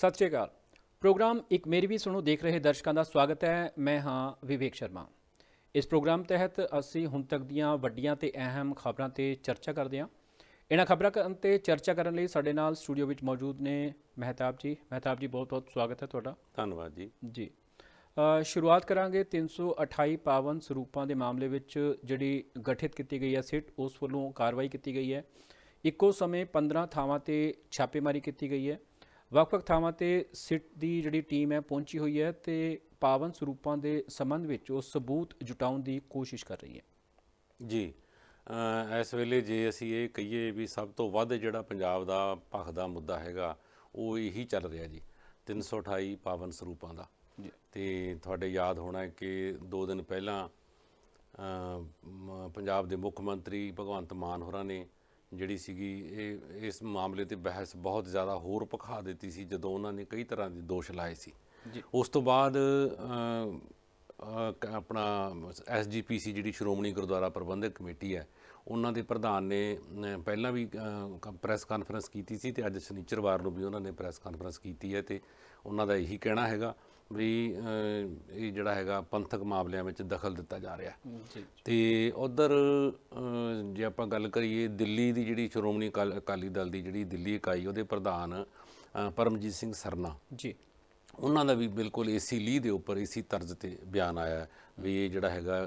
ਸਤਿ ਸ਼੍ਰੀ ਅਕਾਲ। ਪ੍ਰੋਗਰਾਮ ਇੱਕ ਮੇਰੀ ਵੀ ਸੁਣੋ ਦੇਖ ਰਹੇ ਦਰਸ਼ਕਾਂ ਦਾ ਸਵਾਗਤ ਹੈ। ਮੈਂ ਹਾਂ ਵਿਵੇਕ ਸ਼ਰਮਾ। ਇਸ ਪ੍ਰੋਗਰਾਮ ਤਹਿਤ ਅਸੀਂ ਹੁਣ ਤੱਕ ਦੀਆਂ ਵੱਡੀਆਂ ਤੇ ਅਹਿਮ ਖਬਰਾਂ ਤੇ ਚਰਚਾ ਕਰਦੇ ਹਾਂ। ਇਹਨਾਂ ਖਬਰਾਂ ਕਰਨ ਤੇ ਚਰਚਾ ਕਰਨ ਲਈ ਸਾਡੇ ਨਾਲ ਸਟੂਡੀਓ ਵਿੱਚ ਮੌਜੂਦ ਨੇ ਮਹਿਤਾਬ ਜੀ। ਮਹਿਤਾਬ ਜੀ ਬਹੁਤ-ਬਹੁਤ ਸਵਾਗਤ ਹੈ ਤੁਹਾਡਾ। ਧੰਨਵਾਦ ਜੀ। ਜੀ। ਸ਼ੁਰੂਆਤ ਕਰਾਂਗੇ 328 ਪਾਵਨ ਸਰੂਪਾਂ ਦੇ ਮਾਮਲੇ ਵਿੱਚ ਜਿਹੜੀ ਗਠਿਤ ਕੀਤੀ ਗਈ ਹੈ ਸਿਟ ਉਸ ਵੱਲੋਂ ਕਾਰਵਾਈ ਕੀਤੀ ਗਈ ਹੈ। ਇੱਕੋ ਸਮੇਂ 15 ਥਾਵਾਂ ਤੇ ਛਾਪੇਮਾਰੀ ਕੀਤੀ ਗਈ ਹੈ। ਵੱਖ-ਵੱਖ ਥਾਵਾਂ ਤੇ ਸਿਟ ਦੀ ਜਿਹੜੀ ਟੀਮ ਹੈ ਪਹੁੰਚੀ ਹੋਈ ਹੈ ਤੇ ਪਾਵਨ ਸਰੂਪਾਂ ਦੇ ਸੰਬੰਧ ਵਿੱਚ ਉਹ ਸਬੂਤ ਜੁਟਾਉਣ ਦੀ ਕੋਸ਼ਿਸ਼ ਕਰ ਰਹੀ ਹੈ। ਜੀ ਇਸ ਵੇਲੇ ਜੇ ਅਸੀਂ ਇਹ ਕਹੀਏ ਵੀ ਸਭ ਤੋਂ ਵੱਧ ਜਿਹੜਾ ਪੰਜਾਬ ਦਾ ਭਖ ਦਾ ਮੁੱਦਾ ਹੈਗਾ ਉਹ ਇਹੀ ਚੱਲ ਰਿਹਾ ਜੀ 328 ਪਾਵਨ ਸਰੂਪਾਂ ਦਾ। ਜੀ। ਤੇ ਤੁਹਾਡੇ ਯਾਦ ਹੋਣਾ ਕਿ 2 ਦਿਨ ਪਹਿਲਾਂ ਪੰਜਾਬ ਦੇ ਮੁੱਖ ਮੰਤਰੀ ਭਗਵੰਤ ਮਾਨ ਹੋਰਾਂ ਨੇ ਜਿਹੜੀ ਸੀਗੀ ਇਹ ਇਸ ਮਾਮਲੇ ਤੇ ਬਹਿਸ ਬਹੁਤ ਜ਼ਿਆਦਾ ਹੋਰ ਭਖਾ ਦਿੱਤੀ ਸੀ ਜਦੋਂ ਉਹਨਾਂ ਨੇ ਕਈ ਤਰ੍ਹਾਂ ਦੇ ਦੋਸ਼ ਲਾਏ ਸੀ। ਉਸ ਤੋਂ ਬਾਅਦ ਆਪਣਾ ਐਸਜੀਪੀਸੀ ਜਿਹੜੀ ਸ਼੍ਰੋਮਣੀ ਗੁਰਦੁਆਰਾ ਪ੍ਰਬੰਧਕ ਕਮੇਟੀ ਹੈ ਉਹਨਾਂ ਦੇ ਪ੍ਰਧਾਨ ਨੇ ਪਹਿਲਾਂ ਵੀ ਪ੍ਰੈਸ ਕਾਨਫਰੰਸ ਕੀਤੀ ਸੀ ਤੇ ਅੱਜ ਸ਼ਨੀਚਰਵਾਰ ਨੂੰ ਵੀ ਉਹਨਾਂ ਨੇ ਪ੍ਰੈਸ ਕਾਨਫਰੰਸ ਕੀਤੀ ਹੈ ਤੇ ਉਹਨਾਂ ਦਾ ਇਹੀ ਕਹਿਣਾ ਹੈਗਾ ਵੀ ਇਹ ਜਿਹੜਾ ਹੈਗਾ ਪੰਥਕ ਮਾਮਲਿਆਂ ਵਿੱਚ ਦਖਲ ਦਿੱਤਾ ਜਾ ਰਿਹਾ। ਤੇ ਉਧਰ ਜੇ ਆਪਾਂ ਗੱਲ ਕਰੀਏ ਦਿੱਲੀ ਦੀ ਜਿਹੜੀ ਸ਼੍ਰੋਮਣੀ ਅਕਾਲ- ਦਲ ਦੀ ਜਿਹੜੀ ਦਿੱਲੀ ਇਕਾਈ ਉਹਦੇ ਪ੍ਰਧਾਨ ਪਰਮਜੀਤ ਸਿੰਘ ਸਰਨਾ। ਜੀ। ਉਹਨਾਂ ਦਾ ਵੀ ਬਿਲਕੁਲ ਏਸੀ ਲੀਹ ਦੇ ਉੱਪਰ ਇਸੀ ਤਰਜ਼ ਤੇ ਬਿਆਨ ਆਇਆ ਵੀ ਇਹ ਜਿਹੜਾ ਹੈਗਾ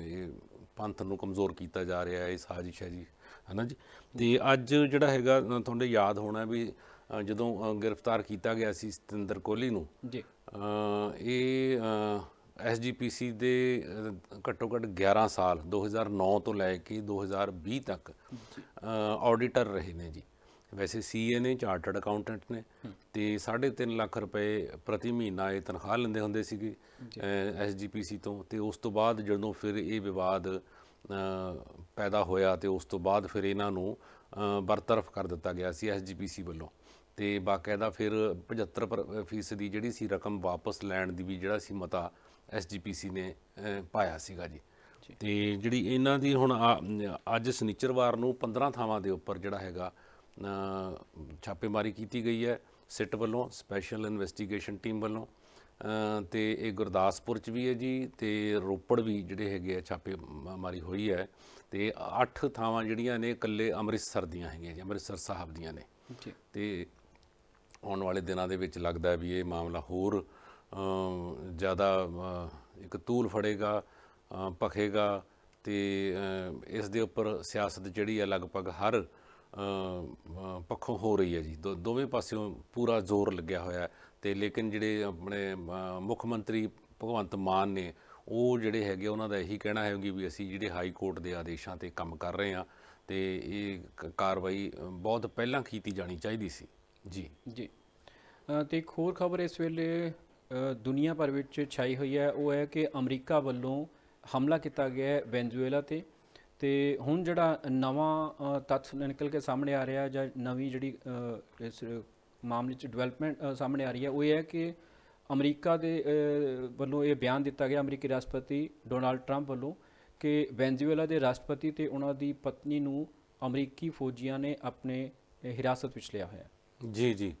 ਇਹ ਪੰਥ ਨੂੰ ਕਮਜ਼ੋਰ ਕੀਤਾ ਜਾ ਰਿਹਾ ਹੈ ਇਹ ਸਾਜ਼ਿਸ਼ ਹੈ ਜੀ। ਹਨਾ ਜੀ? ਤੇ ਅੱਜ ਜਿਹੜਾ ਹੈਗਾ ਅ, ਤੁਹਾਨੂੰ ਯਾਦ ਹੋਣਾ ਵੀ ਜਦੋਂ ਗ੍ਰਿਫਤਾਰ ਕੀਤਾ ਗਿਆ ਸੀ ਸਤਿੰਦਰ ਕੋਹਲੀ ਨੂੰ ਜੀ। ਇਹ ਐਸਜੀਪੀਸੀ ਦੇ ਘੱਟੋ ਘੱਟ 11 ਸਾਲ 2009 ਤੋਂ ਲੈ ਕੇ 2020 ਤੱਕ ਆਡੀਟਰ ਰਹੇ ਨੇ ਜੀ। ਵੈਸੇ ਸੀਏ ਨੇ ਚਾਰਟਰਡ ਅਕਾਊਂਟੈਂਟ ਨੇ ਤੇ 3.5 ਲੱਖ ਰੁਪਏ ਪ੍ਰਤੀ ਮਹੀਨਾ ਇਹ ਤਨਖਾਹ ਲੈਂਦੇ ਹੁੰਦੇ ਸੀਗੇ ਐਸਜੀਪੀਸੀ ਤੋਂ। ਤੇ ਉਸ ਤੋਂ ਬਾਅਦ ਜਦੋਂ ਫਿਰ ਇਹ ਵਿਵਾਦ ਪੈਦਾ ਹੋਇਆ ਤੇ ਉਸ ਤੋਂ ਬਾਅਦ ਫਿਰ ਇਹਨਾਂ ਨੂੰ ਬਰਤਰਫ ਕਰ ਦਿੱਤਾ ਗਿਆ ਸੀ ਐਸਜੀਪੀਸੀ ਵੱਲੋਂ। ਤੇ ਬਾਕਾਇਦਾ ਫਿਰ 75% ਪਰ- ਫੀਸਦ ਦੀ ਜਿਹੜੀ ਸੀ ਰਕਮ ਵਾਪਸ ਲੈਣ ਦੀ ਵੀ ਜਿਹੜਾ ਸੀ ਮਤਾ ਐਸਜੀਪੀਸੀ ਨੇ ਪਾਇਆ ਸੀਗਾ ਜੀ। ਤੇ ਜਿਹੜੀ ਇਹਨਾਂ ਦੀ ਹੁਣ ਅੱਜ ਸ਼ਨੀਚਰਵਾਰ ਨੂੰ 15 ਥਾਵਾਂ ਦੇ ਉੱਪਰ ਜਿਹੜਾ ਹੈਗਾ ਛਾਪੇਮਾਰੀ ਕੀਤੀ ਗਈ ਹੈ ਸਿਟ ਵੱਲੋਂ ਸਪੈਸ਼ਲ ਇਨਵੈਸਟੀਗੇਸ਼ਨ ਟੀਮ ਵੱਲੋਂ ਤੇ ਇਹ ਗੁਰਦਾਸਪੁਰ ਚ ਵੀ ਹੈ ਜੀ ਤੇ ਰੋਪੜ ਵੀ ਜਿਹੜੇ ਹੈਗੇ ਆ ਛਾਪੇ ਮ- ਮਾਰੀ ਹੋਈ ਹੈ ਤੇ 8 ਥਾਵਾਂ ਜਿਹੜੀਆਂ ਨੇ ਇਕੱਲੇ ਅੰਮ੍ਰਿਤਸਰ ਦੀਆਂ ਹੈਗੀਆਂ ਜੀ ਅੰਮ੍ਰਿਤਸਰ ਸਾਹਿਬ ਦੀਆਂ ਨੇ। ਤੇ ਆਉਣ ਵਾਲੇ ਦਿਨਾਂ ਦੇ ਵਿੱਚ ਲੱਗਦਾ ਵੀ ਇਹ ਮਾਮਲਾ ਹੋਰ ਜ਼ਿਆਦਾ ਇੱਕ ਤੂਲ ਫੜੇਗਾ ਭਖੇਗਾ ਤੇ ਇਸ ਦੇ ਉੱਪਰ ਸਿਆਸਤ ਜਿਹੜੀ ਹੈ ਲਗਭਗ ਹਰ ਪੱਖੋਂ ਹੋ ਰਹੀ ਹੈ ਜੀ। ਦੋ- ਦੋਵੇਂ ਪਾਸਿਓਂ ਪੂਰਾ ਜ਼ੋਰ ਲੱਗਿਆ ਹੋਇਆ ਹੈ ਤੇ ਲੇਕਿਨ ਜਿਹੜੇ ਆਪਣੇ ਮੁੱਖ ਮੰਤਰੀ ਭਗਵੰਤ ਮਾਨ ਨੇ, ਉਹ ਜਿਹੜੇ ਹੈਗੇ ਉਹਨਾਂ ਦਾ ਇਹੀ ਕਹਿਣਾ ਹੈ ਕਿ ਵੀ ਅਸੀਂ ਜਿਹੜੇ ਹਾਈ ਕੋਰਟ ਦੇ ਆਦੇਸ਼ਾਂ ਤੇ ਕੰਮ ਕਰ ਰਹੇ ਹਾਂ ਤੇ ਇਹ ਕ- ਕਾਰਵਾਈ ਬਹੁਤ ਪਹਿਲਾਂ ਕੀਤੀ ਜਾਣੀ ਚਾਹੀਦੀ ਸੀ। ਜੀ। ਜੀ। ਅ, ਤੇ ਇੱਕ ਹੋਰ ਖਬਰ ਇਸ ਵੇਲੇ ਦੁਨੀਆ ਭਰ ਵਿੱਚ ਛਾਈ ਹੋਈ ਹੈ। ਉਹ ਹੈ ਕਿ ਅਮਰੀਕਾ ਵੱਲੋਂ ਹਮਲਾ ਕੀਤਾ ਗਿਆ ਹੈ ਵੈਨਜ਼ੂਏਲਾ ਤੇ। ਤੇ ਹੁਣ ਜਿਹੜਾ ਨਵਾਂ ਤੱਥ ਨਿਕਲ ਕੇ ਸਾਹਮਣੇ ਆ ਰਿਹਾ ਜਾਂ ਨਵੀਂ ਜਿਹੜੀ ਇਸ ਮਾਮਲੇ 'ਚ ਡਿਵੈਲਪਮੈਂਟ ਸਾਹਮਣੇ ਆ ਰਹੀ ਹੈ ਉਹ ਇਹ ਹੈ ਕਿ ਅਮਰੀਕਾ ਦੇ ਵੱਲੋਂ ਇਹ ਬਿਆਨ ਦਿੱਤਾ ਗਿਆ ਅਮਰੀਕੀ ਰਾਸ਼ਟਰਪਤੀ ਡੋਨਾਲਡ ਟਰੰਪ ਵੱਲੋਂ ਕਿ ਵੈਨਜ਼ੂਏਲਾ ਦੇ ਰਾਸ਼ਟਰਪਤੀ ਤੇ ਉਹਨਾਂ ਦੀ ਪਤਨੀ ਨੂੰ ਅਮਰੀਕੀ ਫੌਜੀਆਂ ਨੇ ਆਪਣੇ ਹਿਰਾਸਤ ਵਿੱਚ ਲਿਆ ਹੋਇਆ ਹੈ। ਜੀ ਜੀ।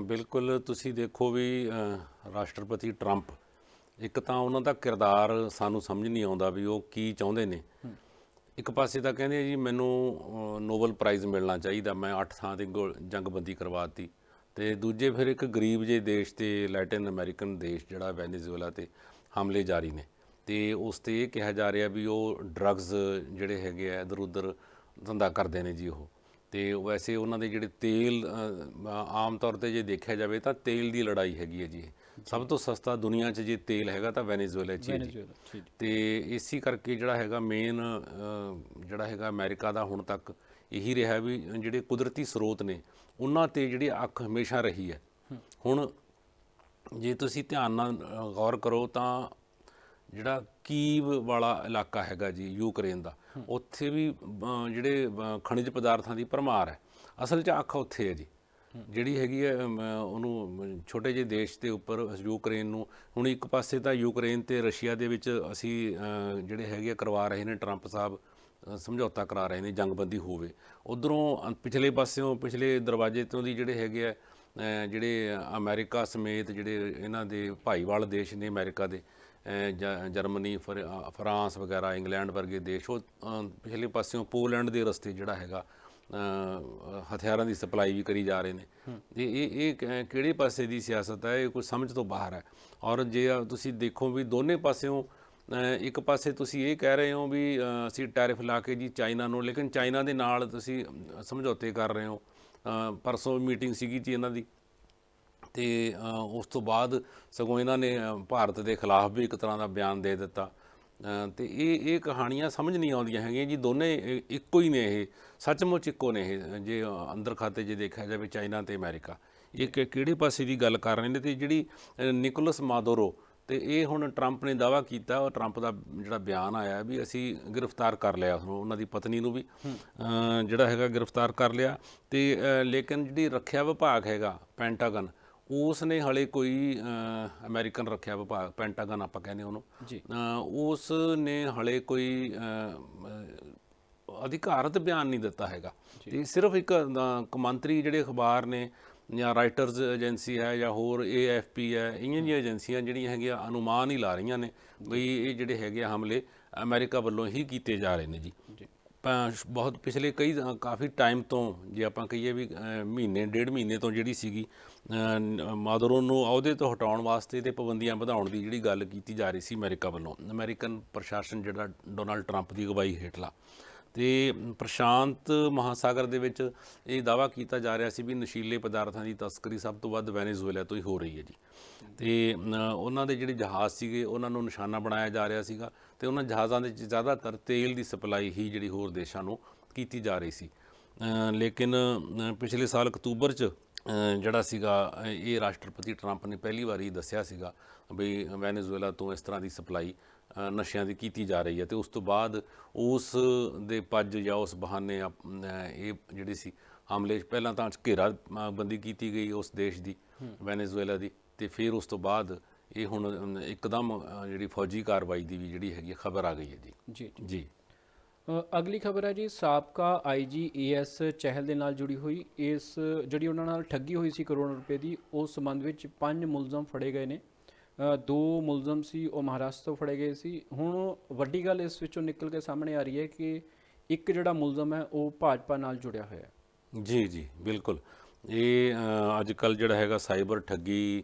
ਬਿਲਕੁਲ ਤੁਸੀਂ ਦੇਖੋ ਵੀ ਰਾਸ਼ਟਰਪਤੀ ਟਰੰਪ ਇੱਕ ਤਾਂ ਉਹਨਾਂ ਦਾ ਕਿਰਦਾਰ ਸਾਨੂੰ ਸਮਝ ਨਹੀਂ ਆਉਂਦਾ ਵੀ ਉਹ ਕੀ ਚਾਹੁੰਦੇ ਨੇ। ਇੱਕ ਪਾਸੇ ਤਾਂ ਕਹਿੰਦੇ ਆ ਜੀ ਮੈਨੂੰ ਨੋਬਲ ਪ੍ਰਾਈਜ਼ ਮਿਲਣਾ ਚਾਹੀਦਾ ਮੈਂ 8 ਥਾਂ ਤੇ ਜੰਗਬੰਦੀ ਕਰਵਾਤੀ। ਤੇ ਦੂਜੇ ਫਿਰ ਇੱਕ ਗਰੀਬ ਜਿਹੇ ਦੇਸ਼ ਤੇ ਲੈਟਿਨ ਅਮਰੀਕਨ ਦੇਸ਼ ਜਿਹੜਾ ਵੈਨੇਜ਼ੁਏਲਾ ਤੇ ਹਮਲੇ ਜਾਰੀ ਨੇ। ਤੇ ਉਸ ਤੇ ਇਹ ਕਿਹਾ ਜਾ ਰਿਹਾ ਵੀ ਉਹ ਡਰੱਗਸ ਜਿਹੜੇ ਹੈਗੇ ਆ ਇਧਰ ਉਧਰ ਧੰਦਾ ਕਰਦੇ ਨੇ ਜੀ ਉਹ। ਤੇ ਵੈਸੇ ਉਹਨਾਂ ਦੇ ਜਿਹੜੇ ਤੇਲ ਆਮ ਤੌਰ ਤੇ ਜੇ ਦੇਖਿਆ ਜਾਵੇ ਤਾਂ ਤੇਲ ਦੀ ਲੜਾਈ ਹੈਗੀ ਹੈ ਜੀ। ਸਭ ਤੋਂ ਸਸਤਾ ਦੁਨੀਆ 'ਚ ਜੇ ਤੇਲ ਹੈਗਾ ਤਾਂ ਵੈਨੇਜ਼ੁਏਲਾ 'ਚ ਹੀ ਤੇ ਇਸੇ ਕਰਕੇ ਜਿਹੜਾ ਹੈਗਾ ਮੇਨ ਜਿਹੜਾ ਹੈਗਾ ਅਮਰੀਕਾ ਦਾ ਹੁਣ ਤੱਕ ਇਹੀ ਰਿਹਾ ਵੀ ਜਿਹੜੇ ਕੁਦਰਤੀ ਸਰੋਤ ਨੇ ਉਹਨਾਂ ਤੇ ਜਿਹੜੀ ਅੱਖ ਹਮੇਸ਼ਾ ਰਹੀ ਹੈ। ਹੁਣ ਜੇ ਤੁਸੀਂ ਧਿਆਨ ਨਾਲ ਗੌਰ ਕਰੋ ਤਾਂ ਜਿਹੜਾ ਕੀਵ ਵਾਲਾ ਇਲਾਕਾ ਹੈਗਾ ਜੀ ਯੂਕਰੇਨ ਦਾ ਉੱਥੇ ਵੀ ਜਿਹੜੇ ਖਣਿਜ ਪਦਾਰਥਾਂ ਦੀ ਭਰਮਾਰ ਹੈ। ਅਸਲ 'ਚ ਅੱਖ ਉੱਥੇ ਹੈ ਜੀ। ਜਿਹੜੀ ਹੈਗੀ ਹੈ ਉਹਨੂੰ, ਛੋਟੇ ਜਿਹੇ ਦੇਸ਼ ਦੇ ਉੱਪਰ, ਯੂਕਰੇਨ ਨੂੰ, ਹੁਣ ਇੱਕ ਪਾਸੇ ਤਾਂ ਯੂਕਰੇਨ ਤੇ ਰਸ਼ੀਆ ਦੇ ਵਿੱਚ ਅਸੀਂ ਜਿਹੜੇ ਹੈਗੇ ਆ, ਕਰਵਾ ਰਹੇ ਨੇ, ਟਰੰਪ ਸਾਹਿਬ ਸਮਝੌਤਾ ਕਰਾ ਰਹੇ ਨੇ, ਜੰਗਬੰਦੀ ਹੋਵੇ। ਉਧਰੋਂ ਪਿਛਲੇ ਪਾਸਿਓਂ, ਪਿਛਲੇ ਦਰਵਾਜ਼ੇ ਤੋਂ ਦੀ ਜਿਹੜੇ ਹੈਗੇ ਆ ਜਿਹੜੇ ਅਮਰੀਕਾ ਸਮੇਤ ਜਿਹੜੇ ਇਹਨਾਂ ਦੇ ਭਾਈਵਾਲ ਦੇਸ਼ ਨੇ ਅਮਰੀਕਾ ਦੇ ਜਰਮਨੀ, ਫਰ- ਫਰਾਂਸ ਵਗੈਰਾ, ਇੰਗਲੈਂਡ ਵਰਗੇ ਦੇਸ਼, ਉਹ ਪਿਛਲੇ ਪਾਸਿਓਂ ਪੋਲੈਂਡ ਦੇ ਰਸਤੇ ਜਿਹੜਾ ਹੈਗਾ ਹਥਿਆਰਾਂ ਦੀ ਸਪਲਾਈ ਵੀ ਕਰੀ ਜਾ ਰਹੇ ਨੇ। ਇਹ ਇਹ ਕ- ਕਿਹੜੇ ਪਾਸੇ ਦੀ ਸਿਆਸਤ ਹੈ? ਇਹ ਕੋਈ ਸਮਝ ਤੋਂ ਬਾਹਰ ਹੈ। ਔਰ ਜੇ ਤੁਸੀਂ ਦੇਖੋ ਵੀ ਦੋਨੇ ਪਾਸਿਓਂ ਇੱਕ ਪਾਸੇ ਤੁਸੀਂ ਇਹ ਕਹਿ ਰਹੇ ਹੋ ਵੀ ਅਸੀਂ ਟੈਰਿਫ ਲਾ ਕੇ ਜੀ ਚਾਈਨਾ ਨੂੰ, ਲੇਕਿਨ ਚਾਈਨਾ ਦੇ ਨਾਲ ਤੁਸੀਂ ਸਮਝੌਤੇ ਕਰ ਰਹੇ ਹੋ। ਪਰਸੋਂ ਮੀਟਿੰਗ ਸੀਗੀ ਜੀ ਇਹਨਾਂ ਦੀ। ਤੇ ਉਸ ਤੋਂ ਬਾਅਦ ਸਗੋਂ ਇਹਨਾਂ ਨੇ ਭਾਰਤ ਦੇ ਖਿਲਾਫ ਵੀ ਇੱਕ ਤਰ੍ਹਾਂ ਦਾ ਬਿਆਨ ਦੇ ਦਿੱਤਾ। ਤੇ ਇਹ ਇਹ ਕਹਾਣੀਆਂ ਸਮਝ ਨਹੀਂ ਆਉਂਦੀਆਂ ਹੈਗੀਆਂ ਜੀ। ਦੋਨੇ ਇੱਕੋ ਹੀ ਨੇ ਇਹ। ਸੱਚਮੁੱਚ ਇੱਕੋ ਨੇ ਇਹ। ਜੇ ਅੰਦਰ ਖਾਤੇ ਜੇ ਦੇਖਿਆ ਜਾਵੇ ਚਾਈਨਾ ਤੇ ਅਮਰੀਕਾ। ਇਹ ਕਿਹੜੇ ਪਾਸੇ ਦੀ ਗੱਲ ਕਰ ਰਹੇ ਨੇ ਤੇ ਜਿਹੜੀ ਨਿਕੋਲਸ ਮਾਦੋਰੋ ਤੇ ਇਹ ਹੁਣ ਟਰੰਪ ਨੇ ਦਾਵਾ ਕੀਤਾ ਉਹ ਟਰੰਪ ਦਾ ਜਿਹੜਾ ਬਿਆਨ ਆਇਆ ਵੀ ਅਸੀਂ ਗ੍ਰਿਫਤਾਰ ਕਰ ਲਿਆ ਉਸਨੂੰ ਉਹਨਾਂ ਦੀ ਪਤਨੀ ਨੂੰ ਵੀ। ਜਿਹੜਾ ਹੈਗਾ ਗ੍ਰਿਫਤਾਰ ਕਰ ਲਿਆ ਤੇ ਲੇਕਿਨ ਜਿਹੜੀ ਰੱਖਿਆ ਵਿਭਾਗ ਹੈਗਾ ਪੈਂਟਾਗਨ ਉਸ ਨੇ ਹਲੇ ਕੋਈ ਅਮਰੀਕਨ ਰੱਖਿਆ ਵਿਭਾਗ ਪੈਂਟਾਗਨ ਆਪਾਂ ਕਹਿੰਦੇ ਉਹਨੂੰ। ਜੀ। ਉਸ ਨੇ ਹਲੇ ਕੋਈ ਅਧਿਕਾਰਤ ਬਿਆਨ ਨਹੀਂ ਦਿੱਤਾ ਹੈਗਾ। ਤੇ ਸਿਰਫ ਇੱਕ ਕੌਮਾਂਤਰੀ ਜਿਹੜੇ ਅਖਬਾਰ ਨੇ ਜਾਂ ਰਾਈਟਰਸ ਏਜੰਸੀ ਹੈ ਜਾਂ ਹੋਰ ਏਐਫਪੀ ਹੈ ਇਹੀਆਂ ਜਿਹੀਆਂ ਏਜੰਸੀਆਂ ਜਿਹੜੀਆਂ ਹੈਗੀਆਂ ਅਨੁਮਾਨ ਹੀ ਲਾ ਰਹੀਆਂ ਨੇ ਵੀ ਇਹ ਜਿਹੜੇ ਹੈਗੇ ਹਮਲੇ ਅਮਰੀਕਾ ਵੱਲੋਂ ਹੀ ਕੀਤੇ ਜਾ ਰਹੇ ਨੇ ਜੀ। ਜੀ ਬਹੁਤ ਪਿਛਲੇ ਕਈ ਕਾਫੀ ਟਾਈਮ ਤੋਂ ਜੇ ਆਪਾਂ ਕਹੀਏ ਵੀ ਮਹੀਨੇ ਡੇਢ ਮਹੀਨੇ ਤੋਂ ਜਿਹੜੀ ਸੀਗੀ ਅ, ਨੂੰ ਅਹੁਦੇ ਤੋਂ ਹਟਾਉਣ ਵਾਸਤੇ ਤੇ ਪਾਬੰਦੀਆਂ ਵਧਾਉਣ ਦੀ ਜਿਹੜੀ ਗੱਲ ਕੀਤੀ ਜਾ ਰਹੀ ਸੀ ਅਮਰੀਕਾ ਵੱਲੋਂ। ਅਮਰੀਕਨ ਪ੍ਰਸ਼ਾਸਨ ਜਿਹੜਾ ਡੋਨਾਲਡ ਟਰੰਪ ਦੀ ਅਗਵਾਈ ਹੇਠਲਾ। ਤੇ ਪ੍ਰਸ਼ਾਂਤ ਮਹਾਸਾਗਰ ਦੇ ਵਿੱਚ ਇਹ ਦਾਵਾ ਕੀਤਾ ਜਾ ਰਿਹਾ ਸੀ ਵੀ ਨਸ਼ੀਲੇ ਪਦਾਰਥਾਂ ਦੀ ਤਸਕਰੀ ਸਭ ਤੋਂ ਵੱਧ ਵੈਨੇਜ਼ੁਏਲਾ ਤੋਂ ਹੀ ਹੋ ਰਹੀ ਹੈ ਜੀ। ਤੇ ਉਹਨਾਂ ਦੇ ਜਿਹੜੇ ਜਹਾਜ਼ ਸੀਗੇ ਉਹਨਾਂ ਨੂੰ ਨਿਸ਼ਾਨਾ ਬਣਾਇਆ ਜਾ ਰਿਹਾ ਸੀਗਾ। ਤੇ ਉਹਨਾਂ ਜਹਾਜ਼ਾਂ ਦੇ ਜ਼ਿਆਦਾਤਰ ਤੇਲ ਦੀ ਸਪਲਾਈ ਹੀ ਜਿਹੜੀ ਹੋਰ ਦੇਸ਼ਾਂ ਨੂੰ ਕੀਤੀ ਜਾ ਰਹੀ ਸੀ। ਲੇਕਿਨ ਪਿਛਲੇ ਸਾਲ ਅਕਤੂਬਰ 'ਚ ਜਿਹੜਾ ਸੀਗਾ ਇਹ ਰਾਸ਼ਟਰਪਤੀ ਟਰੰਪ ਨੇ ਪਹਿਲੀ ਵਾਰੀ ਦੱਸਿਆ ਸੀਗਾ ਵੀ ਵੈਨੇਜ਼ੁਏਲਾ ਤੋਂ ਇਸ ਤਰ੍ਹਾਂ ਦੀ ਸਪਲਾਈ ਨਸ਼ਿਆਂ ਦੀ ਕੀਤੀ ਜਾ ਰਹੀ ਹੈ ਤੇ ਉਸ ਤੋਂ ਬਾਅਦ ਉਸ ਦੇ ਪੱਜ ਜਾਂ ਉਸ ਬਹਾਨੇ ਇਹ ਜਿਹੜੀ ਸੀ ਹਮਲੇ ਪਹਿਲਾਂ ਤਾਂ ਘੇਰਾ ਬੰਦੀ ਕੀਤੀ ਗਈ ਉਸ ਦੇਸ਼ ਦੀ ਵੈਨੇਜ਼ੁਏਲਾ ਦੀ ਤੇ ਫਿਰ ਉਸ ਤੋਂ ਬਾਅਦ ਇਹ ਹੁਣ ਇੱਕਦਮ ਜਿਹੜੀ ਫੌਜੀ ਕਾਰਵਾਈ ਦੀ ਵੀ ਜਿਹੜੀ ਹੈਗੀ ਖਬਰ ਆ ਗਈ ਹੈ ਜੀ। ਜੀ ਜੀ। ਅਗਲੀ ਖਬਰ ਹੈ ਜੀ ਸਾਬਕਾ ਆਈਜੀ ਏਐਸ ਚਹਿਲ ਦੇ ਨਾਲ ਜੁੜੀ ਹੋਈ। ਇਸ ਜਿਹੜੀ ਉਹਨਾਂ ਨਾਲ ਠੱਗੀ ਹੋਈ ਸੀ ਕਰੋੜਾਂ ਰੁਪਏ ਦੀ ਉਸ ਸੰਬੰਧ ਵਿੱਚ ਪੰਜ ਮੁਲਜ਼ਮ ਫੜੇ ਗਏ ਨੇ। ਦੋ ਮੁਲਜ਼ਮ ਸੀ ਉਹ ਮਹਾਰਾਸ਼ਟਰ ਤੋਂ ਫੜੇ ਗਏ ਸੀ। ਹੁਣ ਵੱਡੀ ਗੱਲ ਇਸ ਵਿੱਚੋਂ ਨਿਕਲ ਕੇ ਸਾਹਮਣੇ ਆ ਰਹੀ ਹੈ ਕਿ ਇੱਕ ਜਿਹੜਾ ਮੁਲਜ਼ਮ ਹੈ ਉਹ ਭਾਜਪਾ ਨਾਲ ਜੁੜਿਆ ਹੋਇਆ ਹੈ। ਜੀ ਜੀ ਬਿਲਕੁਲ। ਇਹ ਅੱਜ ਕੱਲ ਜਿਹੜਾ ਹੈਗਾ ਸਾਈਬਰ ਠੱਗੀ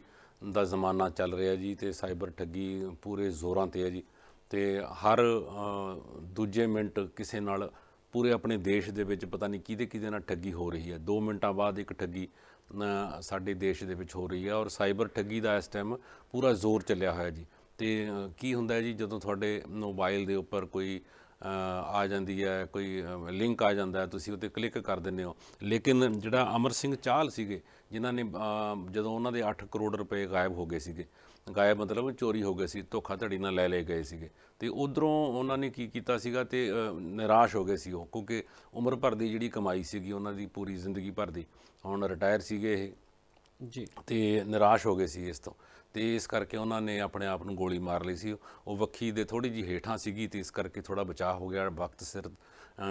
ਦਾ ਜ਼ਮਾਨਾ ਚੱਲ ਰਿਹਾ ਜੀ ਤੇ ਸਾਈਬਰ ਠੱਗੀ ਪੂਰੇ ਜ਼ੋਰਾਂ ਤੇ ਹੈ ਜੀ ਤੇ ਹਰ ਦੂਜੇ ਮਿੰਟ ਕਿਸੇ ਨਾਲ ਪੂਰੇ ਆਪਣੇ ਦੇਸ਼ ਦੇ ਵਿੱਚ ਪਤਾ ਨਹੀਂ ਕਿਹਦੇ ਕਿਹਦੇ ਨਾਲ ਠੱਗੀ ਹੋ ਰਹੀ ਹੈ। 2 ਮਿੰਟਾਂ ਬਾਅਦ ਇੱਕ ਠੱਗੀ ਸਾਡੇ ਦੇਸ਼ ਦੇ ਵਿੱਚ ਹੋ ਰਹੀ ਹੈ ਔਰ ਸਾਈਬਰ ਠੱਗੀ ਦਾ ਇਸ ਟਾਈਮ ਪੂਰਾ ਜ਼ੋਰ ਚੱਲਿਆ ਹੋਇਆ ਜੀ। ਤੇ ਕੀ ਹੁੰਦਾ ਹੈ ਜੀ ਜਦੋਂ ਤੁਹਾਡੇ ਮੋਬਾਈਲ ਦੇ ਉੱਪਰ ਕੋਈ ਆ ਜਾਂਦੀ ਹੈ ਕੋਈ ਲਿੰਕ ਆ ਜਾਂਦਾ ਤੁਸੀਂ ਉੱਤੇ ਕਲਿੱਕ ਕਰ ਦਿੰਦੇ ਹੋ। ਲੇਕਿਨ ਜਿਹੜਾ ਅਮਰ ਸਿੰਘ ਚਾਹਲ ਸੀਗੇ ਜਿਨ੍ਹਾਂ ਨੇ ਜਦੋਂ ਉਹਨਾਂ ਦੇ 8 ਕਰੋੜ ਰੁਪਏ ਗਾਇਬ ਹੋ ਗਏ ਸੀਗੇ ਗਾਇਬ ਮਤਲਬ ਚੋਰੀ ਹੋ ਗਏ ਸੀ ਧੋਖਾਧੜੀ ਨਾਲ ਲੈ ਲਏ ਗਏ ਸੀਗੇ। ਤੇ ਉਧਰੋਂ ਉਹਨਾਂ ਨੇ ਕੀ ਕੀਤਾ ਸੀਗਾ ਤੇ ਨਿਰਾਸ਼ ਹੋ ਗਏ ਸੀ ਉਹ ਕਿਉਂਕਿ ਉਮਰ ਭਰ ਦੀ ਜਿਹੜੀ ਕਮਾਈ ਸੀਗੀ ਉਹਨਾਂ ਦੀ ਪੂਰੀ ਜ਼ਿੰਦਗੀ ਭਰ ਦੀ ਹੁਣ ਰਿਟਾਇਰ ਸੀਗੇ ਇਹ। ਜੀ। ਤੇ ਨਿਰਾਸ਼ ਹੋ ਗਏ ਸੀ ਇਸ ਤੋਂ। ਤੇ ਇਸ ਕਰਕੇ ਉਹਨਾਂ ਨੇ ਆਪਣੇ ਆਪ ਨੂੰ ਗੋਲੀ ਮਾਰ ਲਈ ਸੀ। ਉਹ ਵੱਖੀ ਦੇ ਥੋੜੀ ਜੀ ਹੇਠਾਂ ਸੀਗੀ ਤੇ ਇਸ ਕਰਕੇ ਥੋੜਾ ਬਚਾਅ ਹੋ ਗਿਆ। ਵਕਤ ਸਿਰ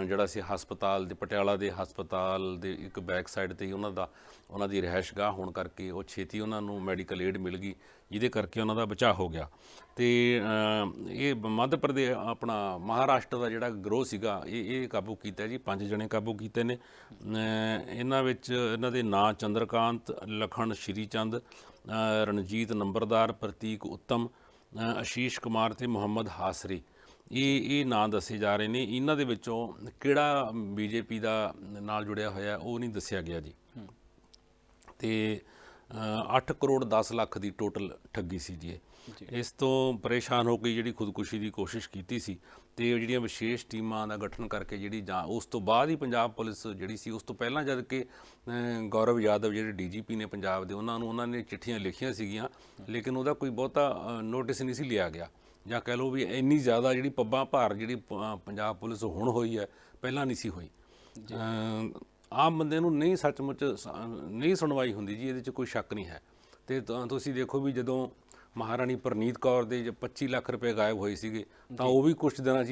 ਜਿਹੜਾ ਸੀ ਹਸਪਤਾਲ ਦੇ ਪਟਿਆਲਾ ਦੇ ਹਸਪਤਾਲ ਦੇ ਇੱਕ ਬੈਕ ਸਾਈਡ ਤੇ ਹੀ ਉਹਨਾਂ ਦਾ ਉਹਨਾਂ ਦੀ ਰਿਹਾਇਸ਼ਗਾਹ ਹੋਣ ਕਰਕੇ ਉਹ ਛੇਤੀ ਉਹਨਾਂ ਨੂੰ ਮੈਡੀਕਲ ਏਡ ਮਿਲ ਗਈ ਜਿਹਦੇ ਕਰਕੇ ਉਹਨਾਂ ਦਾ ਬਚਾਅ ਹੋ ਗਿਆ। ਤੇ ਅ, ਇਹ ਮੱਧ ਪ੍ਰਦੇਸ਼ ਆਪਣਾ ਮਹਾਰਾਸ਼ਟਰ ਦਾ ਜਿਹੜਾ ਗਰੋਹ ਸੀਗਾ ਇਹ ਇਹ ਕਾਬੂ ਕੀਤਾ ਜੀ ਪੰਜ ਜਣੇ ਕਾਬੂ ਕੀਤੇ ਨੇ। ਇਹਨਾਂ ਵਿੱਚ ਇਹਨਾਂ ਦੇ ਨਾਂ ਚੰਦਰਕਾਂਤ ਲਖਣ ਸ਼੍ਰੀਚੰਦ ਰਣਜੀਤ ਨੰਬਰਦਾਰ ਪ੍ਰਤੀਕ ਉੱਤਮ ਆਸ਼ੀਸ਼ ਕੁਮਾਰ ਤੇ ਮੁਹੰਮਦ ਹਾਸਰੀ। ਇਹ ਇਹ ਨਾਂ ਦੱਸੇ ਜਾ ਰਹੇ ਨੇ। ਇਹਨਾਂ ਦੇ ਵਿੱਚੋਂ ਕਿਹੜਾ ਬੀਜੇਪੀ ਦਾ ਨਾਲ ਜੁੜਿਆ ਹੋਇਆ ਉਹ ਨਹੀਂ ਦੱਸਿਆ ਗਿਆ ਜੀ। ਤੇ ਅ, 8 ਕਰੋੜ 10 ਲੱਖ ਦੀ ਟੋਟਲ ਠੱਗੀ ਸੀ ਜੀ ਇਸ ਤੋਂ ਪਰੇਸ਼ਾਨ ਹੋ ਕੇ ਜਿਹੜੀ ਖੁਦਕੁਸ਼ੀ ਦੀ ਕੋਸ਼ਿਸ਼ ਕੀਤੀ ਸੀ ਤੇ ਜਿਹੜੀਆਂ ਵਿਸ਼ੇਸ਼ ਟੀਮਾਂ ਦਾ ਗਠਨ ਕਰਕੇ ਜਿਹੜੀ ਜਾਂ ਉਸ ਤੋਂ ਬਾਅਦ ਹੀ ਪੰਜਾਬ ਪੁਲਿਸ ਜਿਹੜੀ ਸੀ ਉਸ ਤੋਂ ਪਹਿਲਾਂ ਜਦ ਕਿ ਗੌਰਵ ਯਾਦਵ ਜਿਹੜੇ ਡੀਜੀਪੀ ਨੇ ਪੰਜਾਬ ਦੇ ਉਹਨਾਂ ਨੂੰ ਉਹਨਾਂ ਨੇ ਚਿੱਠੀਆਂ ਲਿਖੀਆਂ ਸੀਗੀਆਂ ਲੇਕਿਨ ਉਹਦਾ ਕੋਈ ਬਹੁਤਾ ਨੋਟਿਸ ਨਹੀਂ ਸੀ ਲਿਆ ਗਿਆ। ਜਾਂ ਕਹਿ ਲਓ ਵੀ ਇੰਨੀ ਜ਼ਿਆਦਾ ਜਿਹੜੀ ਪੱਬਾਂ ਭਾਰ ਜਿਹੜੀ ਪੰਜਾਬ ਪੁਲਿਸ ਹੁਣ ਹੋਈ ਹੈ ਪਹਿਲਾਂ ਨਹੀਂ ਸੀ ਹੋਈ। ਆਮ ਬੰਦੇ ਨੂੰ ਨਹੀਂ ਸੱਚਮੁੱਚ ਨਹੀਂ ਸੁਣਵਾਈ ਹੁੰਦੀ ਜੀ ਇਹਦੇ 'ਚ ਕੋਈ ਸ਼ੱਕ ਨਹੀਂ ਹੈ। ਤੇ ਤੁਸੀਂ ਦੇਖੋ ਵੀ ਜਦੋਂ ਮਹਾਰਾਣੀ ਪ੍ਰਨੀਤ ਕੌਰ ਦੇ ਜੋ 25 ਲੱਖ ਰੁਪਏ ਗਾਇਬ ਹੋਏ ਸੀਗੇ ਤਾਂ ਉਹ ਵੀ ਕੁਝ ਦਿਨਾਂ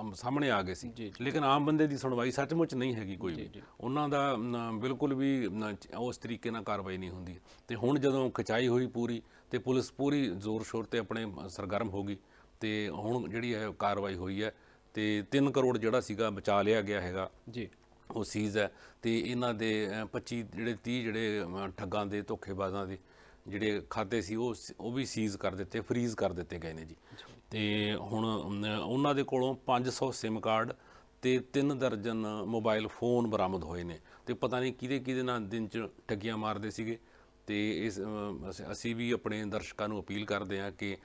ਅਮ ਸਾਹਮਣੇ ਆ ਗਏ ਸੀ। ਲੇਕਿਨ ਆਮ ਬੰਦੇ ਦੀ ਸੁਣਵਾਈ ਸੱਚਮੁੱਚ ਨਹੀਂ ਹੈਗੀ ਕੋਈ ਵੀ। ਉਹਨਾਂ ਦਾ ਬਿਲਕੁਲ ਵੀ ਉਸ ਤਰੀਕੇ ਨਾਲ ਕਾਰਵਾਈ ਨਹੀਂ ਹੁੰਦੀ। ਤੇ ਹੁਣ ਜਦੋਂ ਖਿਚਾਈ ਹੋਈ ਪੂਰੀ ਤੇ ਪੁਲਿਸ ਪੂਰੀ ਜ਼ੋਰ ਸ਼ੋਰ ਤੇ ਆਪਣੇ ਸਰਗਰਮ ਹੋ ਗਈ ਤੇ ਹੁਣ ਜਿਹੜੀ ਹੈ ਕਾਰਵਾਈ ਹੋਈ ਹੈ ਤੇ 3 ਕਰੋੜ ਜਿਹੜਾ ਸੀਗਾ ਬਚਾ ਲਿਆ ਗਿਆ ਹੈਗਾ। ਜੀ। ਉਹ ਸੀਜ਼ ਹੈ ਤੇ ਇਹਨਾਂ ਦੇ ਅ, 25 ਜਿਹੜੇ 30 ਜਿਹੜੇ ਠੱਗਾਂ ਦੇ ਧੋਖੇਬਾਜ਼ਾਂ ਦੇ ਜਿਹੜੇ ਖਾਤੇ ਸੀ ਉਹ ਉਹ ਵੀ ਸੀਜ਼ ਕਰ ਦਿੱਤੇ ਫਰੀਜ਼ ਕਰ ਦਿੱਤੇ ਗਏ ਨੇ ਜੀ। ਤੇ ਹੁਣ ਉਹਨਾਂ ਦੇ ਕੋਲੋਂ 500 ਸਿਮ ਕਾਰਡ ਤੇ 3 ਦਰਜਨ ਮੋਬਾਈਲ ਫੋਨ ਬਰਾਮਦ ਹੋਏ ਨੇ ਤੇ ਪਤਾ ਨਹੀਂ ਕਿਹਦੇ ਕਿਹਦੇ ਨਾਲ ਦਿਨ ਚ ਠੱਗੀਆਂ ਮਾਰਦੇ ਸੀਗੇ। ਤੇ ਇਸ ਅਸੀਂ- ਵੀ ਆਪਣੇ ਦਰਸ਼ਕਾਂ ਨੂੰ ਅਪੀਲ ਕਰਦੇ ਹਾਂ ਕਿ